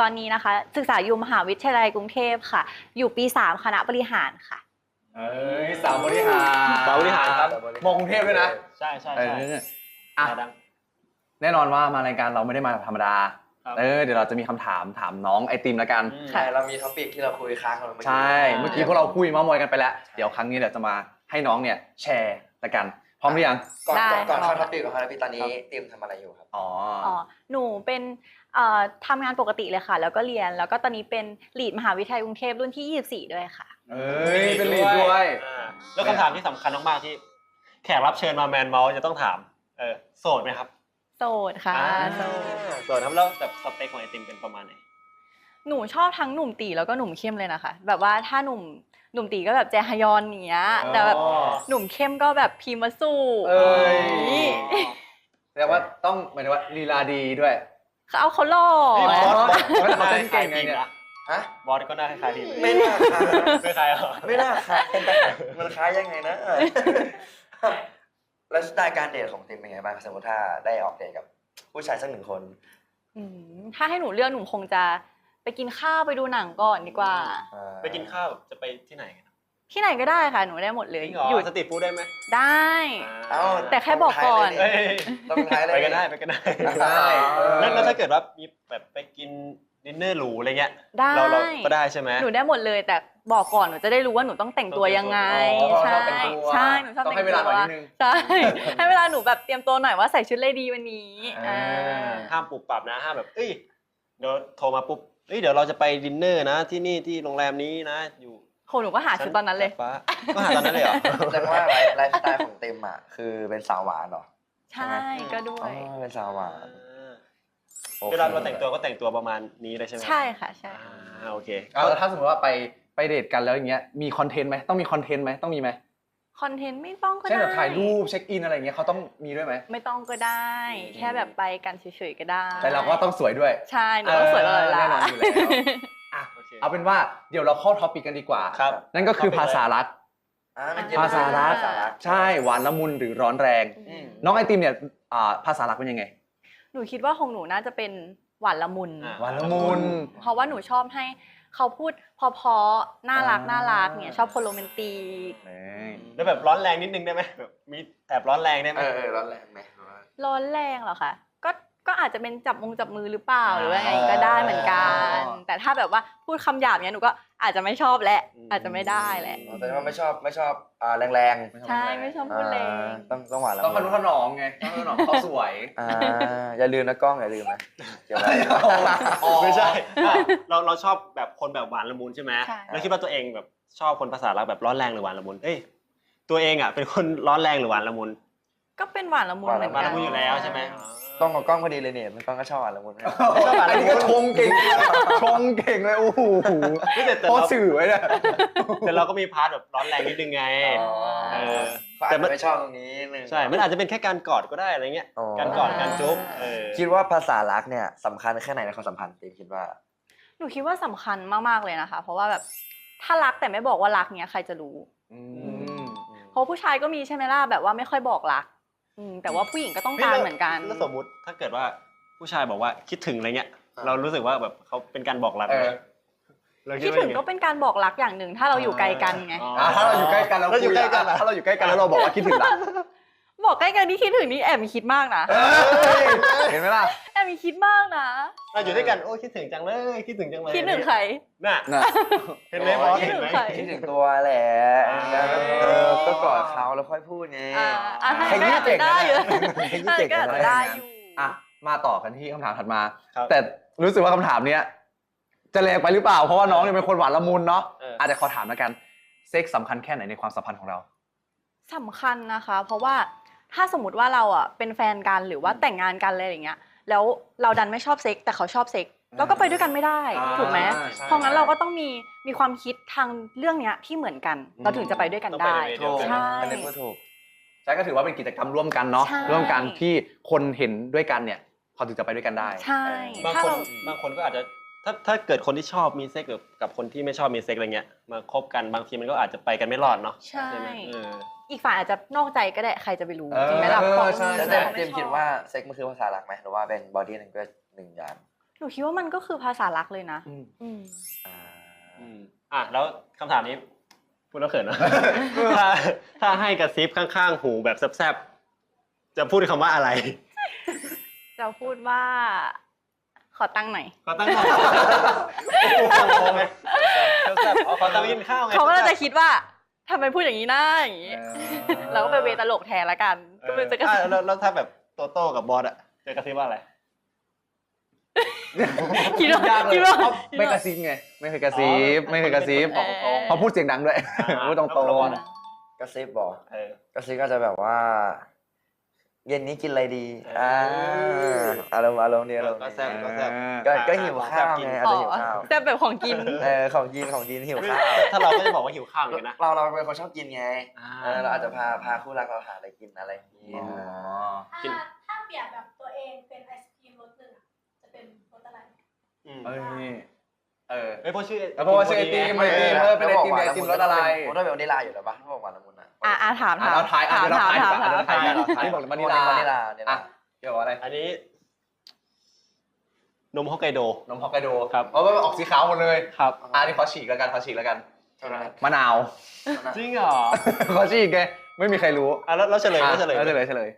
[SPEAKER 5] ตอนนี้นะคะ ศึกษาอยู่มหาวิทยาลัยกรุงเทพค่ะ อยู่ปี 3 คณะบริหารค่ะ
[SPEAKER 4] เอ้ยสาวบริหาร
[SPEAKER 3] สาวบริหารครับ
[SPEAKER 4] มองกรุงเทพด้วยนะ
[SPEAKER 3] ใช่ใช่
[SPEAKER 4] เอ
[SPEAKER 3] ใช่
[SPEAKER 4] ออะ
[SPEAKER 3] ดัง
[SPEAKER 4] แน่นอนว่ามารายการเราไม่ได้มาธรรมดา
[SPEAKER 3] ครับ
[SPEAKER 4] เออเดี๋ยวเราจะมีคำถามถามน้องไอติมละกัน
[SPEAKER 3] อืม
[SPEAKER 2] ใช่เรามีท็อปิกที่เราคุยค้างกันเมื่อกี้
[SPEAKER 4] ใช่ เมื่อกี้พวกเราคุยเมามอยกันไปแล้ว เดี๋ยวครั้งนี้เดี๋ยวจะมาให้น้องเนี่ยแชร์ละกัน พร้อมหรือยัง
[SPEAKER 2] ก่อน
[SPEAKER 5] ได้
[SPEAKER 2] ก่อนก่อน
[SPEAKER 5] ค่ะ
[SPEAKER 2] เข้าท็อปิกก่อนเข้าท็อปิกตอนนี้เตรียมทำอะไรอยู่ครับ
[SPEAKER 4] อ๋อ
[SPEAKER 5] อ๋อ หนูเป็นเอ่อทำงานปกติเลยค่ะ แล้วก็เรียน แล้วก็ตอนนี้เป็นลีดมหาวิทยาลัยกรุงเทพรุ่นที่ 24 ด้วยค่ะ
[SPEAKER 4] เอ้ย เป็นลีดด้วย
[SPEAKER 3] อ่าแล้วคำถามที่สำคัญมากๆที่ แขกรับเชิญมาแมนเมาส์จะต้องถาม เออโสดไหมครับ
[SPEAKER 5] โสดค่ะ
[SPEAKER 3] อ่า
[SPEAKER 5] โสด
[SPEAKER 3] โสดครับแล้วแบบสเปคของไอติมเป็นประมาณไหน
[SPEAKER 5] หนูชอบทั้งหนุ่มตีแล้วก็หนุ่มเข้มเลยนะคะ แบบว่าถ้าหนุ่มหนุ่มตีก็แบบแจฮยอนเนี้ยแต่แบบ
[SPEAKER 3] อ๋อ
[SPEAKER 5] หนุ่มเข้มก็แบบพีมาสู
[SPEAKER 4] เอ้ย
[SPEAKER 5] นี่
[SPEAKER 4] แสดงว่าต้องหมายถึงว่าลีลาดีด้วย
[SPEAKER 5] เขาเอาเขาหล่อ
[SPEAKER 3] นี่บอสบอส
[SPEAKER 4] เฮ้ย
[SPEAKER 3] ก็
[SPEAKER 4] เขา
[SPEAKER 3] น่า
[SPEAKER 4] เต้น
[SPEAKER 3] คล้าย
[SPEAKER 4] เก่งไง
[SPEAKER 3] ทีม
[SPEAKER 4] เนี่ย
[SPEAKER 3] นะ
[SPEAKER 2] ฮะ
[SPEAKER 3] บอสก็น่าคล้ายทีม
[SPEAKER 2] ไม่น่าคล้าย
[SPEAKER 3] ไม่คล้ายเหรอ
[SPEAKER 2] ไม่น่าคล้ายมันคล้ายยังไงนะ แล้วสไตล์การเดทของติมเป็นไงบ้างสมมติถ้าได้ออกเดทกับผู้ชายสักหนึ่งคน
[SPEAKER 5] อืมถ้าให้หนูเลือกหนูคงจะไปกินข้าวไปดูหนังก่อนดีกว่า
[SPEAKER 3] ไปกินข้าวจะไปที่ไหนกัน
[SPEAKER 5] ที่ไหนก็ได้ค่ะหนูได้หมดเลย
[SPEAKER 3] จริงเหรอ
[SPEAKER 5] อยู่
[SPEAKER 3] สตรีทฟู้ดได้ไหม
[SPEAKER 5] ได้
[SPEAKER 2] เอ้า
[SPEAKER 5] แต่แค่บอกก่อน
[SPEAKER 3] เอ้ย
[SPEAKER 2] ต้องท้ายเลย
[SPEAKER 3] ไปกันได้ไปกันได้
[SPEAKER 2] ได้
[SPEAKER 3] แล้วแล้วถ้าเกิดว่ามีแบบไปกินดินเนอร์หรูอะไรเงี้ย
[SPEAKER 5] ได้
[SPEAKER 3] เราเราก็ได้ใช่ไหม
[SPEAKER 5] หนูได้หมดเลยแต่ บอกก่อนหนูจะได้รู้ว่าหนูต้องแต่งตัวยังไง
[SPEAKER 4] อ๋อ
[SPEAKER 5] ใช่
[SPEAKER 4] ชอบแต่งตัว
[SPEAKER 5] ใช่หนูชอบ
[SPEAKER 4] ต้อง
[SPEAKER 5] แต่ง
[SPEAKER 4] ให้เวลาหน่
[SPEAKER 5] ตั
[SPEAKER 4] อ
[SPEAKER 5] วย
[SPEAKER 4] นิดนึง
[SPEAKER 5] ใช่ ให้เวลาหนูแบบเตรียมตัวหน่อยว่าใส่ชุดอะไรดีวันนี้
[SPEAKER 4] อ่า
[SPEAKER 5] อ่า
[SPEAKER 3] ห้ามปรับปรับนะห้ามแบบเอ้ยเดี๋ยวโทรมาปุ๊บเอ้ยเดี๋ยวเราจะไปดินเนอร์นะ ที่นี่ที่โรงแรมนี้นะอยู่
[SPEAKER 5] โหหนูก็หาชุดตอนนั้นเลย
[SPEAKER 3] ฟ้าก็หาตอนนั้นเลยเหรอ
[SPEAKER 2] แสดงว่าไลฟ์ไลฟ์สไตล์ของติมอะคือเป็นสาวหวานเหรอ
[SPEAKER 5] ใช่ก็ด้ว
[SPEAKER 2] อ๋อย เป็นสาวหวานโอเค
[SPEAKER 3] เวลาเราแต่งตัวก็แต่งตัวประมาณนี้เลยใช่ไหม
[SPEAKER 5] ใช่ค่ะใช่
[SPEAKER 3] อ่าโอเค
[SPEAKER 4] เอาแล้วถ้าสมมติว่าไป ไปเดทกันแล้วอย่างเงี้ยมีคอนเทนต์ไหมต้องมีคอนเทนต์ไหมต้องมีไหม
[SPEAKER 5] คอนเทนต์ไม่ต้องก็
[SPEAKER 4] เช่น
[SPEAKER 5] ได้
[SPEAKER 4] แบบถ่ายรูปเช็คอินอะไรอย่างเงี้ยเขาต้องมีด้วยไหม
[SPEAKER 5] ไม่ต้องก็ได้ แค่แบบไปกันเฉยๆก็ได้
[SPEAKER 4] แต่เราก็ต้องสวยด้วย
[SPEAKER 5] ใช่หนูต้องสวยตลอดเวลา
[SPEAKER 4] แน่นอนอยู่แล้วอะ
[SPEAKER 3] โอเค
[SPEAKER 4] เอาเป็นว่าเดี๋ยวเราเข้าท็อปิกกันดีกว่า
[SPEAKER 3] ครับ
[SPEAKER 4] นั่นก็คือภาษารัก
[SPEAKER 2] อ่ามันเย็น
[SPEAKER 4] ภาษารัก
[SPEAKER 2] ภาษารัก
[SPEAKER 4] ใช่หวานละมุนหรือร้อนแรง
[SPEAKER 2] อืม
[SPEAKER 4] น้องไอติมเนี่ยอ่าภาษารักเป็นยังไง
[SPEAKER 5] หนูคิดว่าของหนูน่าจะเป็นหวานละมุน
[SPEAKER 3] อ่า
[SPEAKER 4] หวานละมุน
[SPEAKER 5] เพราะว่าหนูชอบให้ เขาพูดเพอๆน่ารัก
[SPEAKER 4] อ่า
[SPEAKER 5] น่ารักเนี่ยชอบคนโรแมนติก
[SPEAKER 3] แล้วแบบร้อนแรงนิดนึงได้ไหมแบบมีแอบร้อนแรงได้ไหม
[SPEAKER 2] เออเออร้อนแรงไหมหรือว่า
[SPEAKER 5] ร้อนแรงเหรอคะ ก็ ก็อาจจะเป็นจับมงจับมือหรือเปล่า
[SPEAKER 3] อ่า
[SPEAKER 5] หรือว่าไงก็ได้เหมือนกัน แต่ถ้าแบบว่าพูดคำหยาบเนี้ยหนูก็ อาจจะไม่ชอบแหละ
[SPEAKER 3] อืม
[SPEAKER 5] อาจจะไม่ได้แหละ
[SPEAKER 2] อ๋อแต่ว่าไม่ชอบไม่ชอบอ่าแรง
[SPEAKER 5] ใช่ไม่ชอบพูดแรง
[SPEAKER 2] อ่าต้องต้องหวานละ
[SPEAKER 4] ต้องพนุถนอมไงต้องพนุถนอมเขาสวย
[SPEAKER 2] อ่าอย่าลืมนะกล้องอย่าลืมนะเกี่ยวกับ
[SPEAKER 3] ไม่ใช่อะเราเราชอบแบบคนแบบหวานละมุนใช่ไหม
[SPEAKER 5] ใช่
[SPEAKER 3] แล้วคิดว่าตัวเองแบบชอบคนภาษารักแบบร้อนแรงหรือหวานละมุนเอ้ยตัวเองอะเป็นคนร้อนแรงหรือหวานละมุน
[SPEAKER 5] ก็เป็นหวานละมุนเหมือน
[SPEAKER 3] หวาน
[SPEAKER 5] กั
[SPEAKER 3] ละ
[SPEAKER 5] น
[SPEAKER 3] มุนอยู่แล้วใช่ไหม
[SPEAKER 2] ต้องกับกล้องพอดีเลยเนี่ยมันกล้องก็ชอบหวานละมุนนะ
[SPEAKER 4] ไอ้นี่ก็ชงเก่งชงเก่งเลยโอ้โห
[SPEAKER 3] เฮ้ยแต่แต่
[SPEAKER 4] โคต
[SPEAKER 3] เรา
[SPEAKER 4] รสื่อไว้เนี่ย
[SPEAKER 3] แต่เราก็มีพาร์ทแบบร้อนแรงนิดนึงไงเออ
[SPEAKER 2] เขาอาจ
[SPEAKER 3] แต่มั
[SPEAKER 2] จะ
[SPEAKER 3] น
[SPEAKER 2] ไม่ชอบตรงนี้นึง
[SPEAKER 3] ใช่ มันอาจจะเป็นแค่การกอดก็ได้อะไรเงี้ย
[SPEAKER 2] อ๋อ
[SPEAKER 3] การกอดการจุ๊บเออ
[SPEAKER 2] คิดว่าภาษารักเนี่ยสำคัญแค่ไหนในความสัมพันธ์ตีคิดว่า
[SPEAKER 5] หนูคิดว่าสำคัญมากๆเลยนะคะ เพราะว่าแบบถ้ารักแต่ไม่บอกว่ารักเนี้ยใครจะรู้เพราะผู้ชายก็มีใช่ไหมล่ะแบบว่าไม่ค่อยบอกรัก อืมแต่ว่าผู้หญิงก็ต้องการเหมือนกัน
[SPEAKER 3] แล้วสมมุติถ้าเกิดว่าผู้ชายบอกว่าคิดถึงอะไรเงี้ย เรารู้สึกว่าแบบเขาเป็นการบอกรักไหม
[SPEAKER 4] เออ
[SPEAKER 3] เรา
[SPEAKER 5] คิด
[SPEAKER 3] ว่า
[SPEAKER 5] ถึง
[SPEAKER 3] ยัไก็
[SPEAKER 5] เป็นการบอกรักอย่างหนึ่ง ถ้าเราอยู่ไกลกันไง
[SPEAKER 3] อ๋อ
[SPEAKER 4] อะถ้าเราอยู่ใกล้กันเรา
[SPEAKER 3] เราอยู่ใกล้กันอะ
[SPEAKER 4] ถ้าเราอยู่ใกล้กันแล้วเราบอกว่าคิดถึงล่ะ
[SPEAKER 5] บอกใกล้กันที่คิดถึงนี่แอบมีคิดมากนะ
[SPEAKER 4] เอ้ยเห็นไหมล่ะ
[SPEAKER 5] แอบมีคิดมากนะ
[SPEAKER 3] เราอยู่ด้วยกันโอ้คิดถึงจังเลยคิดถึงจังเลย
[SPEAKER 5] คิดถึงใคร
[SPEAKER 3] น่ะ
[SPEAKER 4] น่ะ
[SPEAKER 3] เห็นไหมบอส
[SPEAKER 5] คิด
[SPEAKER 3] เห็น
[SPEAKER 5] ถึง
[SPEAKER 3] ไหม
[SPEAKER 5] ใคร
[SPEAKER 2] คิดถึงตัวแหละ
[SPEAKER 3] อ่า
[SPEAKER 2] เออก็กอดเขาแล้วค่อยพูดไง
[SPEAKER 5] อ่าอะ
[SPEAKER 2] เทคนิค
[SPEAKER 5] ก็อาจจะได้อยู่
[SPEAKER 2] เทคนิคเก่ง
[SPEAKER 5] ก็อาจ
[SPEAKER 2] นะ
[SPEAKER 5] จะได้อยู่
[SPEAKER 4] อะมาต่อกันที่คำถามถัดมา
[SPEAKER 3] ครับ
[SPEAKER 4] แต่รู้สึกว่าคำถามเนี้ยจะแรงไปหรือเปล่าเพราะว่าน้องเนี่ยเป็นคนหวานละมุนเนาะ
[SPEAKER 3] เออ
[SPEAKER 4] อาจจะขอถามแล้วกันเซ็กสำคัญแค่ไหนในความสัมพันธ์ของเรา
[SPEAKER 5] สำคัญนะคะ เพราะว่า ถ้าสมมติว่าเราอะเป็นแฟนกันหรือว่าแต่งงานกันอะไรอย่างเงี้ย แล้วเราดันไม่ชอบเซ็กแต่เขาชอบเซ็กเราก็ไปด้วยกันไม่ได้
[SPEAKER 4] อ่า
[SPEAKER 5] ถูกไหม
[SPEAKER 3] ใช่
[SPEAKER 5] เพราะงั้นเราก็ต้องมีมีความคิดทางเรื่องเนี้ยที่เหมือนกัน เราถึงจะไปด้วยกัน
[SPEAKER 3] ต้องไป
[SPEAKER 5] ได้
[SPEAKER 3] ในเวเดียวกัน
[SPEAKER 5] ใช่
[SPEAKER 2] อันนี้พูดถูก
[SPEAKER 4] ใช่ก็ถือว่าเป็นกิจกรรมร่วมกันเนาะ
[SPEAKER 5] ใช่
[SPEAKER 4] ร่วมกันที่คนเห็นด้วยกันเนี่ยเขาถึงจะไปด้วยกันได้
[SPEAKER 5] ใช่
[SPEAKER 3] บาง
[SPEAKER 5] ถ้า
[SPEAKER 3] คน
[SPEAKER 5] เรา
[SPEAKER 3] บางคนก็อาจจะถ้าถ้าเกิดคนที่ชอบมีเซ็กกับกับคนที่ไม่ชอบมีเซ็กอะไรเงี้ยมาคบกันบางทีมันก็อาจจะไปกันไม่รอดเนาะ
[SPEAKER 5] ใช่
[SPEAKER 3] ไหมเออ
[SPEAKER 5] อีกฝ่ายอาจจะนอกใจก็ได้ใครจะไปรู้
[SPEAKER 4] เออ
[SPEAKER 5] จริงไหมล่ะเพราะ
[SPEAKER 4] ใช่
[SPEAKER 2] แล้ว
[SPEAKER 5] แต่
[SPEAKER 2] แต่เจมส์คิดว่าเซ็กมันคือภาษารักไหมหรือว่าเป็น body language หนึ่งอย่าง
[SPEAKER 5] หนูคิดว่ามันก็คือภาษารักเลยนะ
[SPEAKER 4] อืม
[SPEAKER 5] อืม
[SPEAKER 2] อ่า
[SPEAKER 3] อืมอะแล้วคำถามนี้พูดแล้วเขินนะถ้าถ้าให้กระซิบข้างๆ หูแบบแซบๆจะพูดคำว่าอะไร
[SPEAKER 5] เราพูดว่า ขอตั้งค์หน่อย
[SPEAKER 3] ขอตั้งหน่อยโอ้โหไงแซ่บๆเอาขอตั้งค์กินข้าวไง
[SPEAKER 5] เขาก็จะคิดว่า ทำไมพูดอย่างนี้นะอย่างนี้ เราก็ไปเวตลกแทนละกัน
[SPEAKER 3] เอ
[SPEAKER 5] ก็
[SPEAKER 3] อ
[SPEAKER 5] เป็นจะกระ
[SPEAKER 3] อะ
[SPEAKER 5] ซิบ
[SPEAKER 3] แล้วแล้วถ้าแบบโตโต้กับบอสอะจะกระซิบว่าอะไร
[SPEAKER 5] คิดว่ายา
[SPEAKER 4] กเลย
[SPEAKER 5] คิดว่า
[SPEAKER 4] เพราะไม่กระซิบไง ไม่เคยกระซิบไม่เคยกระซิบ
[SPEAKER 5] เออ
[SPEAKER 4] เพราะพูดเสียงดังด้วยพูดตรง
[SPEAKER 3] แล้วบอสอะ
[SPEAKER 2] กระซิบบอก
[SPEAKER 3] เออ
[SPEAKER 2] กระซิบก็จะแบบว่า เย็นนี้กินอะไรดี
[SPEAKER 3] เอออ่
[SPEAKER 2] อ่าอารมณ์อารมณ์เนี้ยอารมณ์
[SPEAKER 3] ก็
[SPEAKER 2] นี้
[SPEAKER 3] แซ่บก็แซ่บ
[SPEAKER 2] ก็
[SPEAKER 3] อ่า
[SPEAKER 2] ก็หิวข้าวไงอาจ
[SPEAKER 5] อ๋
[SPEAKER 2] จะ
[SPEAKER 5] อ
[SPEAKER 2] หิวข้าว
[SPEAKER 5] แต่แบบของกิน
[SPEAKER 2] เออของกินของกินหิวข้าว
[SPEAKER 3] ถ้าเราก็จะบอกว่าหิวข้าวเหมือนกันนะ
[SPEAKER 2] เราเราเป็นคนชอบกินไง
[SPEAKER 3] อ่า
[SPEAKER 2] เออเราอาจจะพาพาคู่รักเราหาอะไรกินอะไรอย่างนี้
[SPEAKER 4] อ๋อ
[SPEAKER 3] กิน
[SPEAKER 6] ถ้าถ้าเปรียบแบบตัวเองเป็นไอศครีมรสหนึ่งอะจะเป็นรสอะไร
[SPEAKER 3] อืม
[SPEAKER 4] เอ้ยเออ
[SPEAKER 3] เอ้ยเพราะชื่อ
[SPEAKER 4] เพราะว่าชื่อไอติม
[SPEAKER 3] พดีไง
[SPEAKER 4] เออเป็นไอติมไอติมรสอะไร
[SPEAKER 2] ผมได้เป็นวานิลลาอยู่แล้วปะถ้าบอกวานิลลามุน อะ
[SPEAKER 5] อะอะถาม
[SPEAKER 4] อะ
[SPEAKER 5] ถาม
[SPEAKER 4] เราทายอะ
[SPEAKER 5] ถาม
[SPEAKER 4] เดี๋ยวเรา
[SPEAKER 5] ถาม
[SPEAKER 4] ทายดี
[SPEAKER 5] ถาม
[SPEAKER 4] กว่า
[SPEAKER 5] ถาม
[SPEAKER 4] เดี๋ยวเราทายอันนี้บอกเลยวานิลลา
[SPEAKER 2] วานิลลาเนี่ย
[SPEAKER 4] อะ
[SPEAKER 2] นะ
[SPEAKER 4] เกี่ยวกับอะไร
[SPEAKER 3] อันนี้ นมฮอกไกโด
[SPEAKER 4] นมฮอกไกโด
[SPEAKER 3] ครับ
[SPEAKER 4] เพราะว่าออกสีขาวหมดเลย
[SPEAKER 3] ครับ
[SPEAKER 4] อะอันนี้ขอฉีกแล้วกันขอฉีกแล้วกัน
[SPEAKER 2] เท่านั้น
[SPEAKER 4] มะนาว
[SPEAKER 3] จริงเหรอ
[SPEAKER 4] ขอฉีกไงไม่มีใครรู้
[SPEAKER 3] อะแล้วแล้วเฉลยแล้วเฉลย
[SPEAKER 4] อะเฉลยเฉลย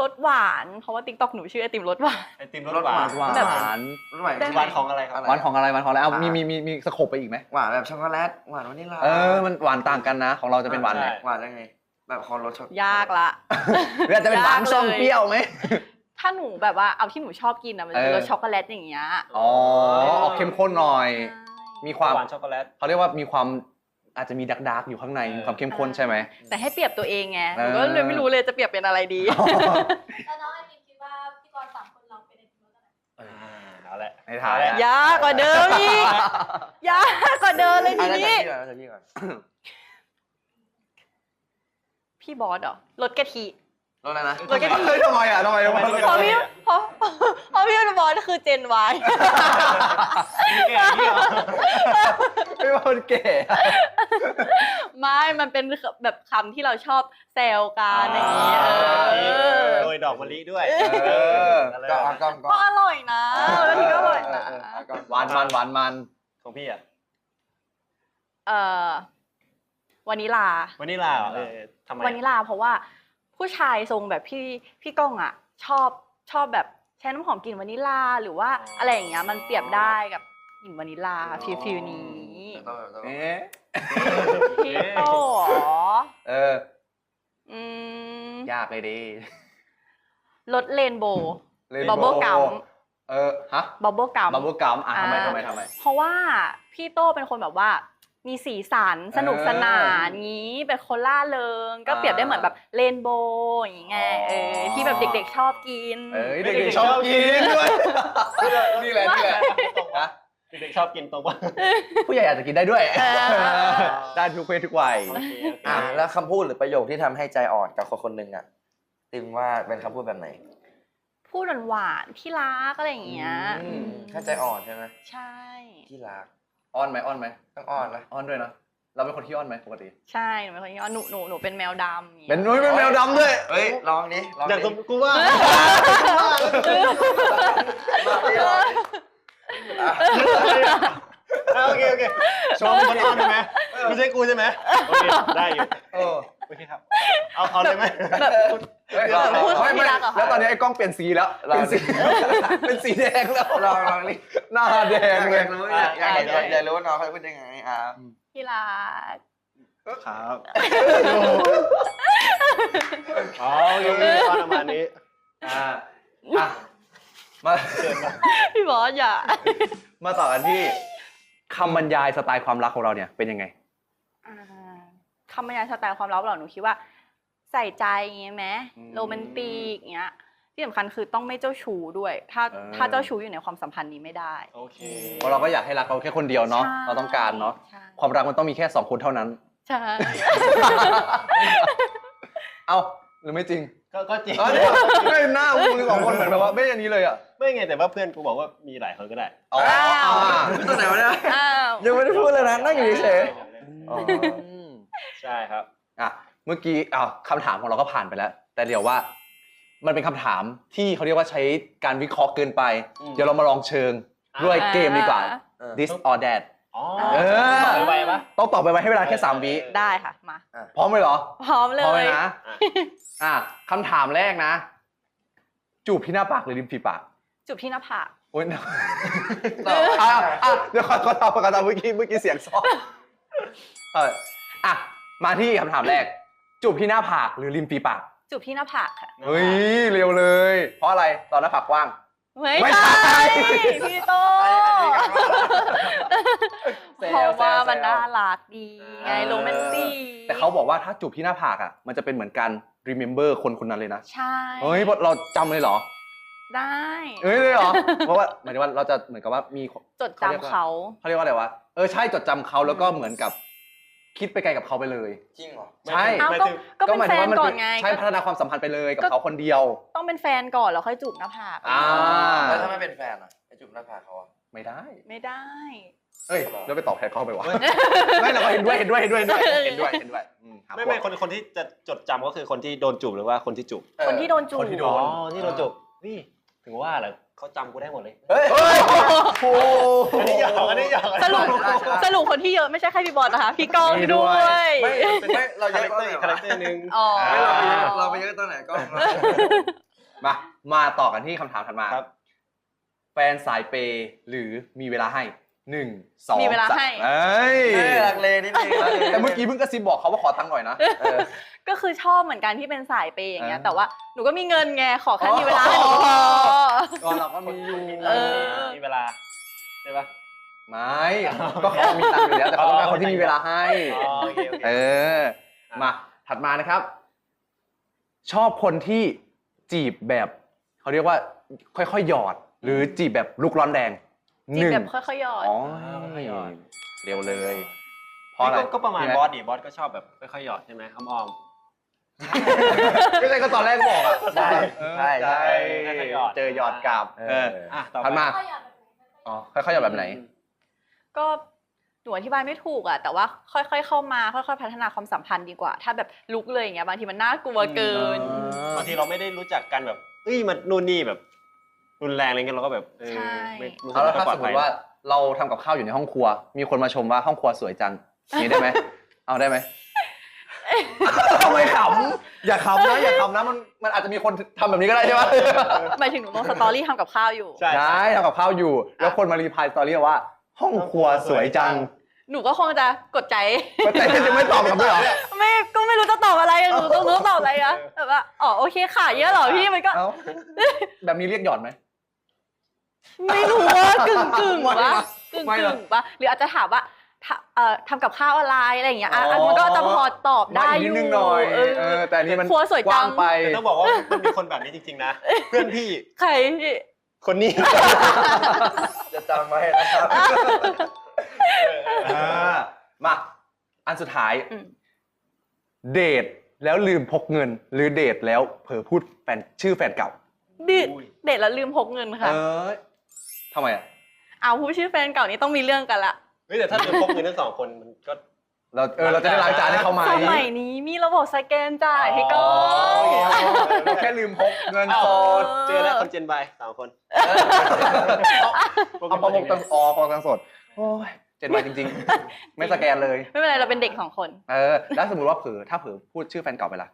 [SPEAKER 5] รสหวาน เพราะว่าติ๊กต็อกหนูชื่อไอติมรสหวาน
[SPEAKER 3] ไอติมรสหวาน
[SPEAKER 4] หวาน
[SPEAKER 5] แบบ
[SPEAKER 4] หวาน
[SPEAKER 2] รุ่นใหม่
[SPEAKER 5] ได้
[SPEAKER 3] หวานของอะไรครับ
[SPEAKER 4] หวานของอะไรหวานของอะไรเอา
[SPEAKER 2] อะ
[SPEAKER 4] มีมีมีมีสโคปไปอีกไหม
[SPEAKER 2] หวานแบบช็อกโกแลตหวานวานิลลา
[SPEAKER 4] เออมันหวานต่างกันนะ ของเราจะเป็นหวานไหน
[SPEAKER 3] ใช่
[SPEAKER 2] หวานยังไง แบบคอรสช็อก
[SPEAKER 5] ยากละ
[SPEAKER 4] หรืออาจจะเป็นหวานส้มเปรี้ยวไหม
[SPEAKER 5] ถ้าหนูแบบว่าเอาที่หนูชอบกินอะมันจะเป็น
[SPEAKER 4] เออ
[SPEAKER 5] รสช็อกโกแลตอย่างเงี้ย
[SPEAKER 4] อ๋อออกเข้มข้นหน่อยมีความ
[SPEAKER 3] หวานช็อกโกแลต
[SPEAKER 4] เขาเรียกว่ามีความ อาจจะมีดักดักๆอยู่ข้างใน
[SPEAKER 3] เออ
[SPEAKER 4] มีความเข้มข้นใช่ไหม
[SPEAKER 5] แต่ให้เปรียบตัวเองไงห
[SPEAKER 4] เออ
[SPEAKER 5] นูก็เลยไม่รู้เลยจะเปรียบเป็นอะไรดี
[SPEAKER 6] แล้วน้องไอติมคิดว่าพี่กรณ์สามคนเราเป็นไอติมรสอะไร
[SPEAKER 3] เอาละ
[SPEAKER 4] ให้ถ่าย
[SPEAKER 3] เอละ
[SPEAKER 5] ยากกว่าเดิมอีกยากกว่าเดิมเลย
[SPEAKER 2] อะ
[SPEAKER 5] ที
[SPEAKER 2] แล้ว
[SPEAKER 5] นี้
[SPEAKER 2] จากพี่ก่อนแล้วจากพี่ก่อน
[SPEAKER 5] พี่บอสเหรอรถกะทิ
[SPEAKER 2] รถอะไรนะ
[SPEAKER 5] รถกะทิ
[SPEAKER 4] เฮ้ยทำไมอะทำไมทำไม
[SPEAKER 5] เพราะพี่เพราะเพราะพี่บอสคือเจนวาย
[SPEAKER 3] นี่แก่นี่เหรอ
[SPEAKER 4] ไม่ว่ามันเก๋อะ
[SPEAKER 5] ไม่มันเป็นแบบคำที่เราชอบแซวกันอย่างนี้เออ
[SPEAKER 3] โดยดอกมะลิด้วย
[SPEAKER 4] เออ
[SPEAKER 2] ก็อะก้อนก้
[SPEAKER 5] ก็
[SPEAKER 2] อน
[SPEAKER 5] อร่อยนะแล้วนี่ก็อร่อยนะ
[SPEAKER 2] เอ่ก้อน
[SPEAKER 4] หวานมันหวานมัน
[SPEAKER 3] ของพี่อะ
[SPEAKER 5] เอ่อวานิลา
[SPEAKER 3] วานิลลาเหรอเออทำไม
[SPEAKER 5] วานิลาเพราะว่า ผู้ชายทรงแบบพี่พี่ก้องอะ ชอบชอบแบบใช้น้ำหอมกลิ่นวานิลาหรือว่าอะไรอย่างเงี้ยมันเปรียบได้กับกลิ่นวานิลาฟิลฟิลนี้
[SPEAKER 2] ต้องแบบต้อง
[SPEAKER 4] เอ๊ะ
[SPEAKER 5] พี่โต้เหรอ
[SPEAKER 4] เออ
[SPEAKER 5] อืม
[SPEAKER 4] ยากเลยดิ
[SPEAKER 5] รสเรนโบว์
[SPEAKER 4] Rainbow
[SPEAKER 5] บับเบิลกัม
[SPEAKER 4] เออฮะ
[SPEAKER 5] บับเบิลกัม
[SPEAKER 4] บับเบิลกัมอะทำไม
[SPEAKER 5] อ่า
[SPEAKER 4] ทำไมทำไม
[SPEAKER 5] เพราะว่าพี่โต้เป็นคนแบบว่า มีสีสันสนุกสนานงี้เป็นคนล่าเริง ก็
[SPEAKER 4] อ่า
[SPEAKER 5] เปรียบได้เหมือนแบบเรนโบว์อย่างเงี้ย
[SPEAKER 4] อ๋อ
[SPEAKER 5] เออที่แบบเด็กๆชอบกิน
[SPEAKER 4] เอ้ยเด็กๆชอบกินด้วยนี่แหละนี่แหละฮะ
[SPEAKER 3] เด็กๆชอบกินตรงว่า
[SPEAKER 4] ผู้ใหญ่อาจจะกินได้ด้วย
[SPEAKER 5] เออ
[SPEAKER 4] ได้ทุกเพศทุกวัย
[SPEAKER 3] โอเคโอเค
[SPEAKER 2] อะแล้วคำพูดหรือประโยคที่ทำให้ใจอ่อนกับคนคนหนึ่งอะติมว่าเป็นคำพูดแบบไหน
[SPEAKER 5] พูดหวานๆที่รักอะไรอย่างเงี้ย
[SPEAKER 4] อืม
[SPEAKER 2] ถ้าใจอ่อนใช่ไหม
[SPEAKER 5] ใช่
[SPEAKER 2] ที่รัก
[SPEAKER 4] อ้อนไหมอ้อนไหม
[SPEAKER 2] ต้องอ่อนนะ
[SPEAKER 4] อ้อนด้วยนะเราเป็นคนที่อ้อนไหมปกติ
[SPEAKER 5] ใช่หนูเป็นคนที่ว่าหนูหนูหนูเป็นแมวดำอย่างงี้ย
[SPEAKER 4] เป็นนุ้ยเป็นแมวดำด้วย
[SPEAKER 2] เฮ้ยลองดิลอง
[SPEAKER 3] อย่าง
[SPEAKER 2] ดิ
[SPEAKER 3] สมกูว่า
[SPEAKER 2] ลองดิลองดิอะ
[SPEAKER 3] อะโอเคโอเคชมคนอ้อนใช่ไหมไม่ใช่กูใช่ไหมโอเคได้อยู่
[SPEAKER 2] เออ
[SPEAKER 3] โอเคครับ เอาเอาเลยไหม
[SPEAKER 5] แบบ
[SPEAKER 4] เฮ้ย
[SPEAKER 2] ลองลอง
[SPEAKER 5] พูด
[SPEAKER 4] ไม่
[SPEAKER 5] ที่
[SPEAKER 4] ไม่
[SPEAKER 5] รักเหรอคะ
[SPEAKER 4] แล้วตอนนี้ไอ้กล้องเปลี่ยนสีแล้ว
[SPEAKER 2] ลอง
[SPEAKER 4] เป็นสีเป็นสีแดงแล้ว
[SPEAKER 2] ลองลองดิ
[SPEAKER 4] หน้าแด
[SPEAKER 2] องยาก
[SPEAKER 4] เลย
[SPEAKER 2] รู้อยากอยากอยากอยากรู้ว่าน้องเขาพูดยังไงอะ
[SPEAKER 5] ที่รัก
[SPEAKER 3] ครับอ๋อโอเคประมาณนี้
[SPEAKER 4] อ่าอะมา
[SPEAKER 5] พี่บอสอย่า
[SPEAKER 4] มาต่อกันที่คำบรรยายสไตล์ความรักของเราเนี่ยเป็นยังไง
[SPEAKER 5] อ่าคำบรรยายสไตล์ความรักเราหนูคิดว่า ใส่ใจอย่างเงี้ยไหม
[SPEAKER 4] อืม
[SPEAKER 5] โรแมนติกเงี้ยที่สำคัญคือต้องไม่เจ้าชู้ด้วย ถ้า
[SPEAKER 4] เออ
[SPEAKER 5] ถ้าเจ้าชู้อยู่ในความสัมพันธ์นี้ไม่ได้
[SPEAKER 3] โอเค
[SPEAKER 4] เพราะเราก็อยากให้รักเราแค่คนเดียวเนาะ
[SPEAKER 5] ใช่
[SPEAKER 4] เราต้องการเนาะ
[SPEAKER 5] ใช่
[SPEAKER 4] ความรักมันต้องมีแค่สองคนเท่านั้น
[SPEAKER 5] ใช่
[SPEAKER 4] เอ้าหรือไม่จริง
[SPEAKER 3] ก็ก็จริง
[SPEAKER 4] เอ้าเนี่ยไม่หน้ามึงสองคนเหมือนแบบว่าไม่อันนี้เลยอะ
[SPEAKER 3] ไม่ไงแต่ว่าเพื่อนกูบอกว่ามีหลายคนก็ได้
[SPEAKER 4] อ๋อ
[SPEAKER 2] พูดตัวไหนวะเนี่ย
[SPEAKER 5] อ้าว
[SPEAKER 2] ยังไม่ได้พูดเลยนะนั่งอยู่เฉย
[SPEAKER 4] อ๋อ
[SPEAKER 3] ใช่ครับ
[SPEAKER 4] อะ เมื่อกี้อ้าวคำถามของเราก็ผ่านไปแล้ว แต่เดี๋ยวว่า มันเป็นคำถามที่เขาเรียกว่าใช้การวิเคราะห์เกินไป
[SPEAKER 3] อืม
[SPEAKER 4] เดี๋ยวเรามาลองเชิงด้วยเกมดีกว่า
[SPEAKER 2] เออ
[SPEAKER 4] this or that
[SPEAKER 3] อ๋อ
[SPEAKER 4] เออ
[SPEAKER 3] ต่อไปปะ
[SPEAKER 4] ต้องตอบไปไว้ให้เวลาแค่สามวิ
[SPEAKER 5] ได้ค่ะ มา
[SPEAKER 4] พร้อมไหมเหรอ
[SPEAKER 5] พร้อมเล
[SPEAKER 4] พร้อมไหม
[SPEAKER 5] ย
[SPEAKER 4] นะ อะคำถามแรกนะ จูบที่หน้าปากหรือริมฝีปาก
[SPEAKER 5] จูบที่หน้าผาก
[SPEAKER 4] โอ้ยอะอะเดี๋ยวขอขอตอบขอตอบเมื่อกี้เมื่อกี้เสียงซ้อเอออะ มาที่คำถามแรก จูบที่หน้าผากหรือริมฝีปาก
[SPEAKER 5] จูบที่หน้าผากค่ะ
[SPEAKER 4] เฮ้ยเร็วเลย เพราะอะไรตอนหน้าผากกว้าง
[SPEAKER 5] ไม่
[SPEAKER 4] ไม่
[SPEAKER 5] ใช่
[SPEAKER 4] ใช่
[SPEAKER 5] พี่โต
[SPEAKER 4] แซว
[SPEAKER 5] เพราะว่า
[SPEAKER 4] แซว
[SPEAKER 5] มันน่ารักดีไงโรแมนติก
[SPEAKER 4] แต่เขาบอกว่าถ้าจูบที่หน้าผากอะมันจะเป็นเหมือนการ remember คนคนนั้นเลยนะ
[SPEAKER 5] ใช่
[SPEAKER 4] เฮ้ยเราจำเลยเหรอ
[SPEAKER 5] ได้
[SPEAKER 4] เฮ้ยเลยเหรอ เพราะว่าหมายถึงว่าเราจะเหมือนกับว่ามี
[SPEAKER 5] จดจำเขา
[SPEAKER 4] เขาเรียกว่าอะไรวะ เออใช่จดจำเขาแล้วก็เหมือนกับ คิดไปไกลกับเขาไปเลย
[SPEAKER 2] จริงเหรอ
[SPEAKER 4] ใช่
[SPEAKER 5] เอ้า
[SPEAKER 3] ไม่
[SPEAKER 5] ก็
[SPEAKER 3] ถึง
[SPEAKER 5] ก็เป็น
[SPEAKER 4] หมาย
[SPEAKER 5] แฟ
[SPEAKER 4] ถึง
[SPEAKER 5] น
[SPEAKER 4] ว่ามั
[SPEAKER 5] ก่อน
[SPEAKER 4] คือ
[SPEAKER 5] ไง
[SPEAKER 4] ใช่
[SPEAKER 5] ก็
[SPEAKER 4] พัฒนาความสัมพันธ์ไปเลยกับ
[SPEAKER 5] ก็
[SPEAKER 4] เขาคนเดียว
[SPEAKER 5] ต้องเป็นแฟนก่อนแล้วค่อยจูบหน้าผาก
[SPEAKER 4] อ่า
[SPEAKER 2] แล้วถ้าไม่เป็นแฟนอะไปจุ่มหน้าผากเขาอะ
[SPEAKER 4] ไม่ได้
[SPEAKER 5] ไม่ได้
[SPEAKER 4] เอ้ยแล้วไปตอบแทนเขาไปวะไม่เราก็เห็นด้วยเห็นด้วยเห็นด้วยเห็นด้วยเห็นด้วยเห็นด้วยอืมหา
[SPEAKER 3] ไม่
[SPEAKER 4] พว
[SPEAKER 3] ไม่
[SPEAKER 4] ก
[SPEAKER 3] คนคนที่จะจดจำก็คือคนที่โดนจูบหรือว่าคนที่จูบ
[SPEAKER 2] เออ
[SPEAKER 5] คนที่โดนจูบ
[SPEAKER 4] คนที่โด
[SPEAKER 3] อ๋
[SPEAKER 4] น
[SPEAKER 3] อที่โดนจูบนี่ถึงว่าแหละ เขาจำกูได้หมดเลย
[SPEAKER 2] เฮ้ย
[SPEAKER 4] เฮ้ยโอ้โห
[SPEAKER 3] อันนี้หยอกอันนี้หยอก
[SPEAKER 5] สรุป
[SPEAKER 2] ได้ใช่
[SPEAKER 5] สรุปคนที่เยอะไม่ใช่แค่พี่บอลนะคะ พี่ก้อง
[SPEAKER 4] มีด้
[SPEAKER 5] ด้
[SPEAKER 4] ว
[SPEAKER 5] วยย
[SPEAKER 2] ไม่ไม่เราเย
[SPEAKER 3] คา
[SPEAKER 2] อะ
[SPEAKER 3] แรค
[SPEAKER 2] ตอน
[SPEAKER 3] เตอ
[SPEAKER 2] ไหนวะ
[SPEAKER 3] ร์อีกคาแรคเตอร์หนึ่ง
[SPEAKER 5] อ๋อ
[SPEAKER 2] ไม่เราไปเยอะเราไปเยอะตอนไหนก็
[SPEAKER 4] มา มาต่อกันที่คำถามถัดมา
[SPEAKER 3] ครับ
[SPEAKER 4] แฟนสายเปย์หรือมีเวลาให้ หนึ่งสอง
[SPEAKER 5] มีเวลา
[SPEAKER 4] สม
[SPEAKER 5] ให้
[SPEAKER 4] เอ้ย
[SPEAKER 2] เออลังเลนิดนึงลังล
[SPEAKER 4] แต่เมื่อกี้เพิ่งกระซิบบอกเขาว่าขอตังค์หน่อยนะ
[SPEAKER 2] เออ
[SPEAKER 5] ก็คือชอบเหมือนกันที่เป็นสายเปย์อย่างเงี้ย
[SPEAKER 4] อ่า
[SPEAKER 5] แต่ว่าหนูก็มีเงินไงขอแค่มีเวลาให้หนูพอ
[SPEAKER 4] ก็เราก็มีอยู่
[SPEAKER 5] เออ
[SPEAKER 3] มีเวลาใช่ปะ
[SPEAKER 4] ไม่ก็เขามีตังค์อยู่แล้วแต่เขาต้องการคนที่มีเวลาให้
[SPEAKER 3] อ๋อโอเคโอเค
[SPEAKER 4] เออ มาถัดมานะครับ ชอบคนที่จีบแบบ เขาเรียกว่า ค่อยๆหยอด หรือจีบแบบลุกร้อนแรง
[SPEAKER 5] จี
[SPEAKER 4] ห
[SPEAKER 5] บ
[SPEAKER 4] นึ่ง
[SPEAKER 5] แบบค่อยๆหยอด
[SPEAKER 4] อ๋อ
[SPEAKER 3] ค่อยๆหยอด
[SPEAKER 4] เร็วเลยเพราะอะไร
[SPEAKER 3] ก็ก็ประมาณ
[SPEAKER 4] พี่แบ
[SPEAKER 3] อสดิบอสก็ชอบแบบค่อยๆหยอดใช่ไหมอ้อม
[SPEAKER 4] ไม่ใช่ก็ตอนแรกบอกอะ
[SPEAKER 2] ใช่ใช่ใช่
[SPEAKER 3] ค่อยๆหยอด
[SPEAKER 4] เจอหยอดกลับ
[SPEAKER 2] เอ
[SPEAKER 4] เอ
[SPEAKER 2] อ
[SPEAKER 4] อ
[SPEAKER 3] ๆอะต่อ
[SPEAKER 4] ถัด
[SPEAKER 3] ไป
[SPEAKER 4] มา
[SPEAKER 6] ก็อยากแบบไหน
[SPEAKER 4] อ๋อค่อยๆหยอดแบบไหน
[SPEAKER 5] ก็หนูอธิบายไม่ถูกอะแต่ว่าค่อยๆเข้ามาค่อยๆพัฒนาความสัมพันธ์ดีกว่า ถ้าแบบลุกเลยอย่างเงี้ยบางทีมันน่ากลัวเกิน
[SPEAKER 3] บางทีเราไม่ได้รู้จักกันแบบเอ้ยมันนู่นนี่แบบ รุนแรงอะไรเงี้ยเราก็แบบเออ
[SPEAKER 5] ใช่
[SPEAKER 3] ไม่รู้สึ
[SPEAKER 4] เอา
[SPEAKER 3] ก
[SPEAKER 4] แล้ว
[SPEAKER 3] ไม่
[SPEAKER 4] ถ้า
[SPEAKER 3] ปลอ
[SPEAKER 4] ส
[SPEAKER 3] ด
[SPEAKER 4] มม
[SPEAKER 3] ภัย
[SPEAKER 4] ติว่าเราทำกับข้าวอยู่ในห้องครัว มีคนมาชมว่าห้องครัวสวยจังนี่ได้ไหม เอาได้ไหมทำไมขำอย่าขำนะอย่าขำนะมันมันอาจจะมีคนทำแบบนี้ก็ได้ใช่ไหม
[SPEAKER 5] หมายถึงหนูลงสตอรี่ทำกับข้าวอยู่
[SPEAKER 3] ใช่
[SPEAKER 4] ใช่ทำกับข้าวอยู่ แล้วคนมารีพลายสตอรี่ว่า ห้องครัวสวยจัง
[SPEAKER 5] หนูก็คงจะกดใจ
[SPEAKER 4] แต่จะไม่ตอบกลับด้วยเหรอ
[SPEAKER 5] ไม่ก็ไม่รู้จะตอบอะไรอะหนูต้องรู้ตอบอะไรอะแบบว่าอ๋อโอเคค่ะเยอะเหรอพี่มันก็
[SPEAKER 4] เอ้าแบบนี้เรียกหยอดไหม
[SPEAKER 5] ไม่รู้ว่ากึ่งกึ่ง
[SPEAKER 4] ไม่
[SPEAKER 5] วะ
[SPEAKER 4] นะ
[SPEAKER 5] กึ่ง
[SPEAKER 4] ไม่
[SPEAKER 5] กึ่
[SPEAKER 4] นะ
[SPEAKER 5] งปะหรืออาจจะถามว่าทำเอ่อทำกับข้าวอะไรอะไรอย่างเงี้ยอะ
[SPEAKER 4] อ๋อ
[SPEAKER 5] อันมันก็จะพอตอบได้
[SPEAKER 4] มาอีก
[SPEAKER 5] อ
[SPEAKER 4] นิด
[SPEAKER 5] ยู่
[SPEAKER 4] นึงหน่อย
[SPEAKER 5] เอ
[SPEAKER 4] เอ
[SPEAKER 5] อ
[SPEAKER 4] อ แต่อันนี้มัน
[SPEAKER 5] ครัวสวยจัง
[SPEAKER 4] กว้างไป
[SPEAKER 3] แต่ต้องบอกว่ามันมีคนแบบนี้จริง ๆ นะ เพื่อนพี่
[SPEAKER 5] ใครพี่
[SPEAKER 3] คนนี้
[SPEAKER 2] จะจำไว้นะครับ
[SPEAKER 4] อ่ามา อันสุดท้าย
[SPEAKER 5] อืม
[SPEAKER 4] เดทแล้วลืมพกเงิน หรือเดทแล้วเผลอพูดแฟนชื่อแฟนเก่า
[SPEAKER 5] ดิ
[SPEAKER 3] อุ้ย
[SPEAKER 5] เด็ดแล้วลืมพกเงินค่ะ
[SPEAKER 4] เออ ทำไมอะ
[SPEAKER 5] เอาผู้ชื่อแฟนเก่านี้ต้องมีเรื่องกันละ
[SPEAKER 3] เฮ้ยแต่ถ้าเจอพบเงินทั้งสองคนมันก็
[SPEAKER 4] เราเออเราจะได้ล้างจานให้เขาไหม
[SPEAKER 5] สมัยนี้มีระบบสแกนจ่ายพี่ก้อง
[SPEAKER 4] เราแค่ลืมพกเงินสด
[SPEAKER 3] เจอแล้วคนเจนบายสามคน
[SPEAKER 4] เอาพอพกตังออพกตังสดโอ้ยเจ็ดใบจริง ๆ ไม่สแกนเลย
[SPEAKER 5] ไม่เป็นไรเราเป็นเด็กสองคน
[SPEAKER 4] เออ แล้วสมมติว่าเผลอถ้าเผลอพูดชื่อแฟนเก่าไปล่ะ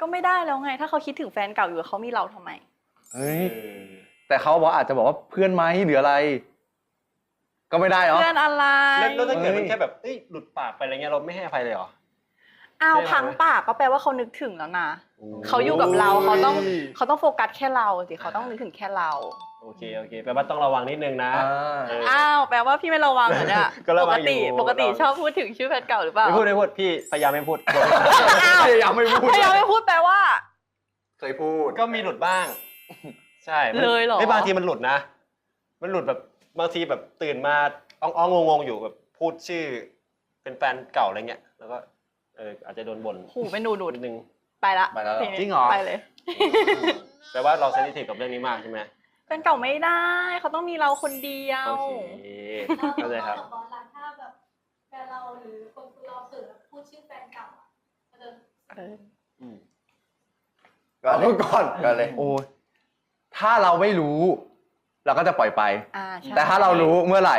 [SPEAKER 5] ก็ไม่ได้แล้วไง ถ้าเขาคิดถึงแฟนเก่าอยู่เขามีเราทำไม
[SPEAKER 4] เฮ้ย แต่เขาบอกอาจจะบอกว่าเพื่อนไหมหรืออะไร ก็ไม่ได้เหรอ
[SPEAKER 5] เพื่อนอะไร
[SPEAKER 3] แล้วแล้วถ้าเกิดมัน
[SPEAKER 4] เฮ้ย
[SPEAKER 3] แค่แบบเอ้ยหลุดปากไปอะไรเงี้ยเราไม่ให้อภัยเลยเหรอ
[SPEAKER 5] อ้าว
[SPEAKER 3] ใช่ไหม
[SPEAKER 5] พังปากก็แปลว่าเขานึกถึงแล้วนะเขาอยู่กับเราเขาต้องเขาต้องโฟกัสแค่เราสิเขาต้องนึกถึงแค่เรา
[SPEAKER 3] โอเคโอเคแปลว่าต้องระวังนิดนึงนะ
[SPEAKER 4] อ่า
[SPEAKER 3] เออ
[SPEAKER 5] อ้าวแปลว่าพี่ไม่ระวังเหรอเนี่ย
[SPEAKER 3] ก็ระ
[SPEAKER 5] ป
[SPEAKER 3] วั
[SPEAKER 5] ก
[SPEAKER 3] งอยู่
[SPEAKER 5] ติปกติชอบพูดถึงชื่อแฟนเก่าหรือเปล่า
[SPEAKER 3] ไม่พูดไม่พูดพี่พยายามไม่พูด
[SPEAKER 5] อ้าว
[SPEAKER 4] พยายามไม่พูด
[SPEAKER 5] พยายามไม่พูดแปลว่า
[SPEAKER 4] เคยพูด
[SPEAKER 3] ก็มีหลุดบ้าง ใช่มัน
[SPEAKER 5] เลยเหรอ
[SPEAKER 3] ไม่บางทีมันหลุดนะ มันหลุดแบบบางทีแบบตื่นมาอ้องอ้องงงๆอยู่แบบพูดชื่อ เป็นแฟนเก่าอะไรเงี้ยแล้วก็เอออาจจะโดนบ่น
[SPEAKER 5] หูเป็นหนูดูด
[SPEAKER 3] นิดนึง
[SPEAKER 5] ไปละ
[SPEAKER 4] ไปแล้วเหรอ
[SPEAKER 5] ทีนี้
[SPEAKER 3] จริงเหรอ
[SPEAKER 5] ไปเลย
[SPEAKER 3] แปลว่าเราเซนซิทีฟกับเรื่องนี้มากใช่ไหม
[SPEAKER 5] แฟนเก่าไม่ได้ เขาต้องมีเราคนเดียว
[SPEAKER 3] โอเคเข้าใจครับ
[SPEAKER 6] บอลลันถ้าแบบแฟนเราหรือคนคุยเราเผลอพูดชื่อแฟนเก่าอะมันจะ
[SPEAKER 5] เออ
[SPEAKER 3] อืม
[SPEAKER 2] ก่อนเลย
[SPEAKER 4] เมื่อก่อน
[SPEAKER 2] ก่อนเลย
[SPEAKER 4] โอ้ย ถ้าเราไม่รู้ เราก็จะปล่อยไป
[SPEAKER 5] อ่าใช่
[SPEAKER 4] แต่ถ้าเรารู้เมื่อไหร่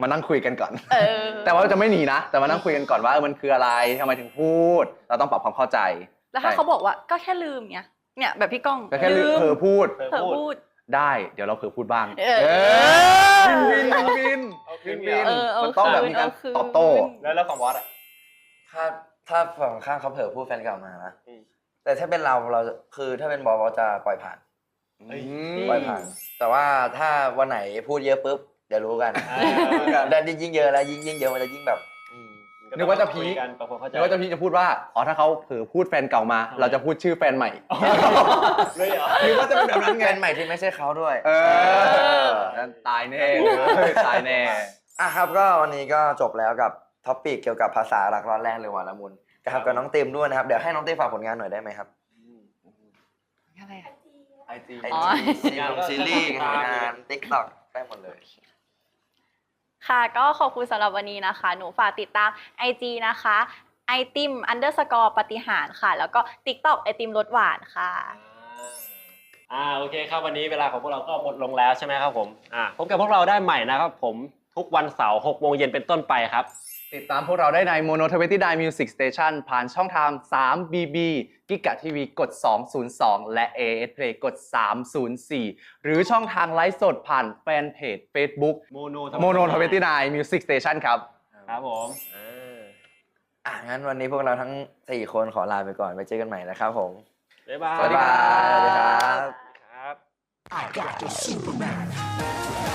[SPEAKER 4] มานั่งคุยกันก่อน
[SPEAKER 5] เออ
[SPEAKER 4] แต่ว่าจะไม่หนีนะ แต่มานั่งคุยกันก่อนว่าเออมันคืออะไรทำไมถึงพูด เราต้องปรับความเข้าใจ
[SPEAKER 5] แล้วถ้าเขาบอกว่าก็แค่ลืมเนี้ยเนี่ยแบบพี่ก้อง
[SPEAKER 4] ก็แค่ลืมเผลอพูด
[SPEAKER 3] เธอ
[SPEAKER 5] เผลอ
[SPEAKER 3] พูด
[SPEAKER 5] พูด
[SPEAKER 4] ได้ เดี๋ยวเราเผลอพูดบ้าง
[SPEAKER 5] เออ
[SPEAKER 4] วินวินวินวิน
[SPEAKER 3] เอาคื
[SPEAKER 4] วิ
[SPEAKER 3] น
[SPEAKER 4] น
[SPEAKER 3] เดี
[SPEAKER 4] วิ
[SPEAKER 3] ย
[SPEAKER 4] น
[SPEAKER 3] ว
[SPEAKER 5] เออเอา
[SPEAKER 4] มันต้องแบบ
[SPEAKER 5] คืน
[SPEAKER 4] มีการ
[SPEAKER 5] เอาคืน
[SPEAKER 4] ตอบโต้
[SPEAKER 3] แล้วแล้วของบอสอะ
[SPEAKER 2] ถ้าถ้าฝั่งข้างเขาเผลอพูดแฟนเก่ามานะ
[SPEAKER 3] อืม
[SPEAKER 2] แต่ถ้าเป็นเราเราจะคือถ้าเป็นบอลเราจะปล่อยผ่าน
[SPEAKER 3] เฮ้ย
[SPEAKER 2] ปล่อยผ่าน แต่ว่าถ้าวันไหนพูดเยอะปุ๊บเดี๋ยวรู้กัน
[SPEAKER 3] อ่า
[SPEAKER 2] แต่ยิ่งเยอะแล้วยิ่งยิ่งเยอะมันจะยิ่งแบบอืม
[SPEAKER 4] นึกว่าจะพีค
[SPEAKER 3] คุยกันปรับความเข้าใจ
[SPEAKER 4] แล้วก็จะพี่จะพูดว่า อ๋อ ถ้าเขาเผลอพูดแฟนเก่ามา เราจะพูดชื่อแฟนใหม่
[SPEAKER 3] เลยเหรอ
[SPEAKER 4] หรือว่าจะเป็นแบบนั้นไง
[SPEAKER 2] แฟนใหม่ที่ไม่ใช่เขาด้วย
[SPEAKER 4] เออนั่นตายแน่ตายแน่
[SPEAKER 2] อะครับก็วันนี้ก็จบแล้วกับท็อปิกเกี่ยวกับภาษารักร้อนแรงเลยหวานละมุนนะครับกับน้องเต็มด้วยนะครับ เดี๋ยวให้น้องเต็มฝากผลงานหน่อยได้ไหมครับ
[SPEAKER 5] อะไรอะ
[SPEAKER 4] ไอ จี
[SPEAKER 2] ไอ
[SPEAKER 5] อ๋อ
[SPEAKER 2] จีซีรีส์งานติ๊กต็อกได้หมดเลย
[SPEAKER 5] ค่ะ ก็ขอบคุณสำหรับวันนี้นะคะ หนูฝากติดตาม IG นะคะไอติม underscore ปฏิหารค่ะ แล้วก็ TikTok ไอติมรสหวานค่ะ
[SPEAKER 3] อ่าโอเคครับวันนี้เวลาของพวกเราก็หมดลงแล้วใช่ไหมครับผมอ่าพบกับพวกเราได้ใหม่นะครับผมทุกวันเสาร์6โมงเย็นเป็นต้นไปครับ
[SPEAKER 4] ติดตามพวกเราได้ใน Mono 29 Music Station ผ่านช่องทาง 3 BB กิกะทีวีกด 202 และ AS Play กด 304 หรือช่องทางไลฟ์สดผ่านแฟนเพจ Facebook
[SPEAKER 3] โมโน
[SPEAKER 4] Mono 29 Music Station ครับ
[SPEAKER 3] ครับผมอ่า
[SPEAKER 2] อะงั้นวันนี้พวกเราทั้ง 4 คนขอลาไปก่อนไว้เจอกันใหม่นะครับผม
[SPEAKER 3] บ๊ายบาย
[SPEAKER 2] สวัสดีครับ
[SPEAKER 3] ครับ
[SPEAKER 1] I got the Superman.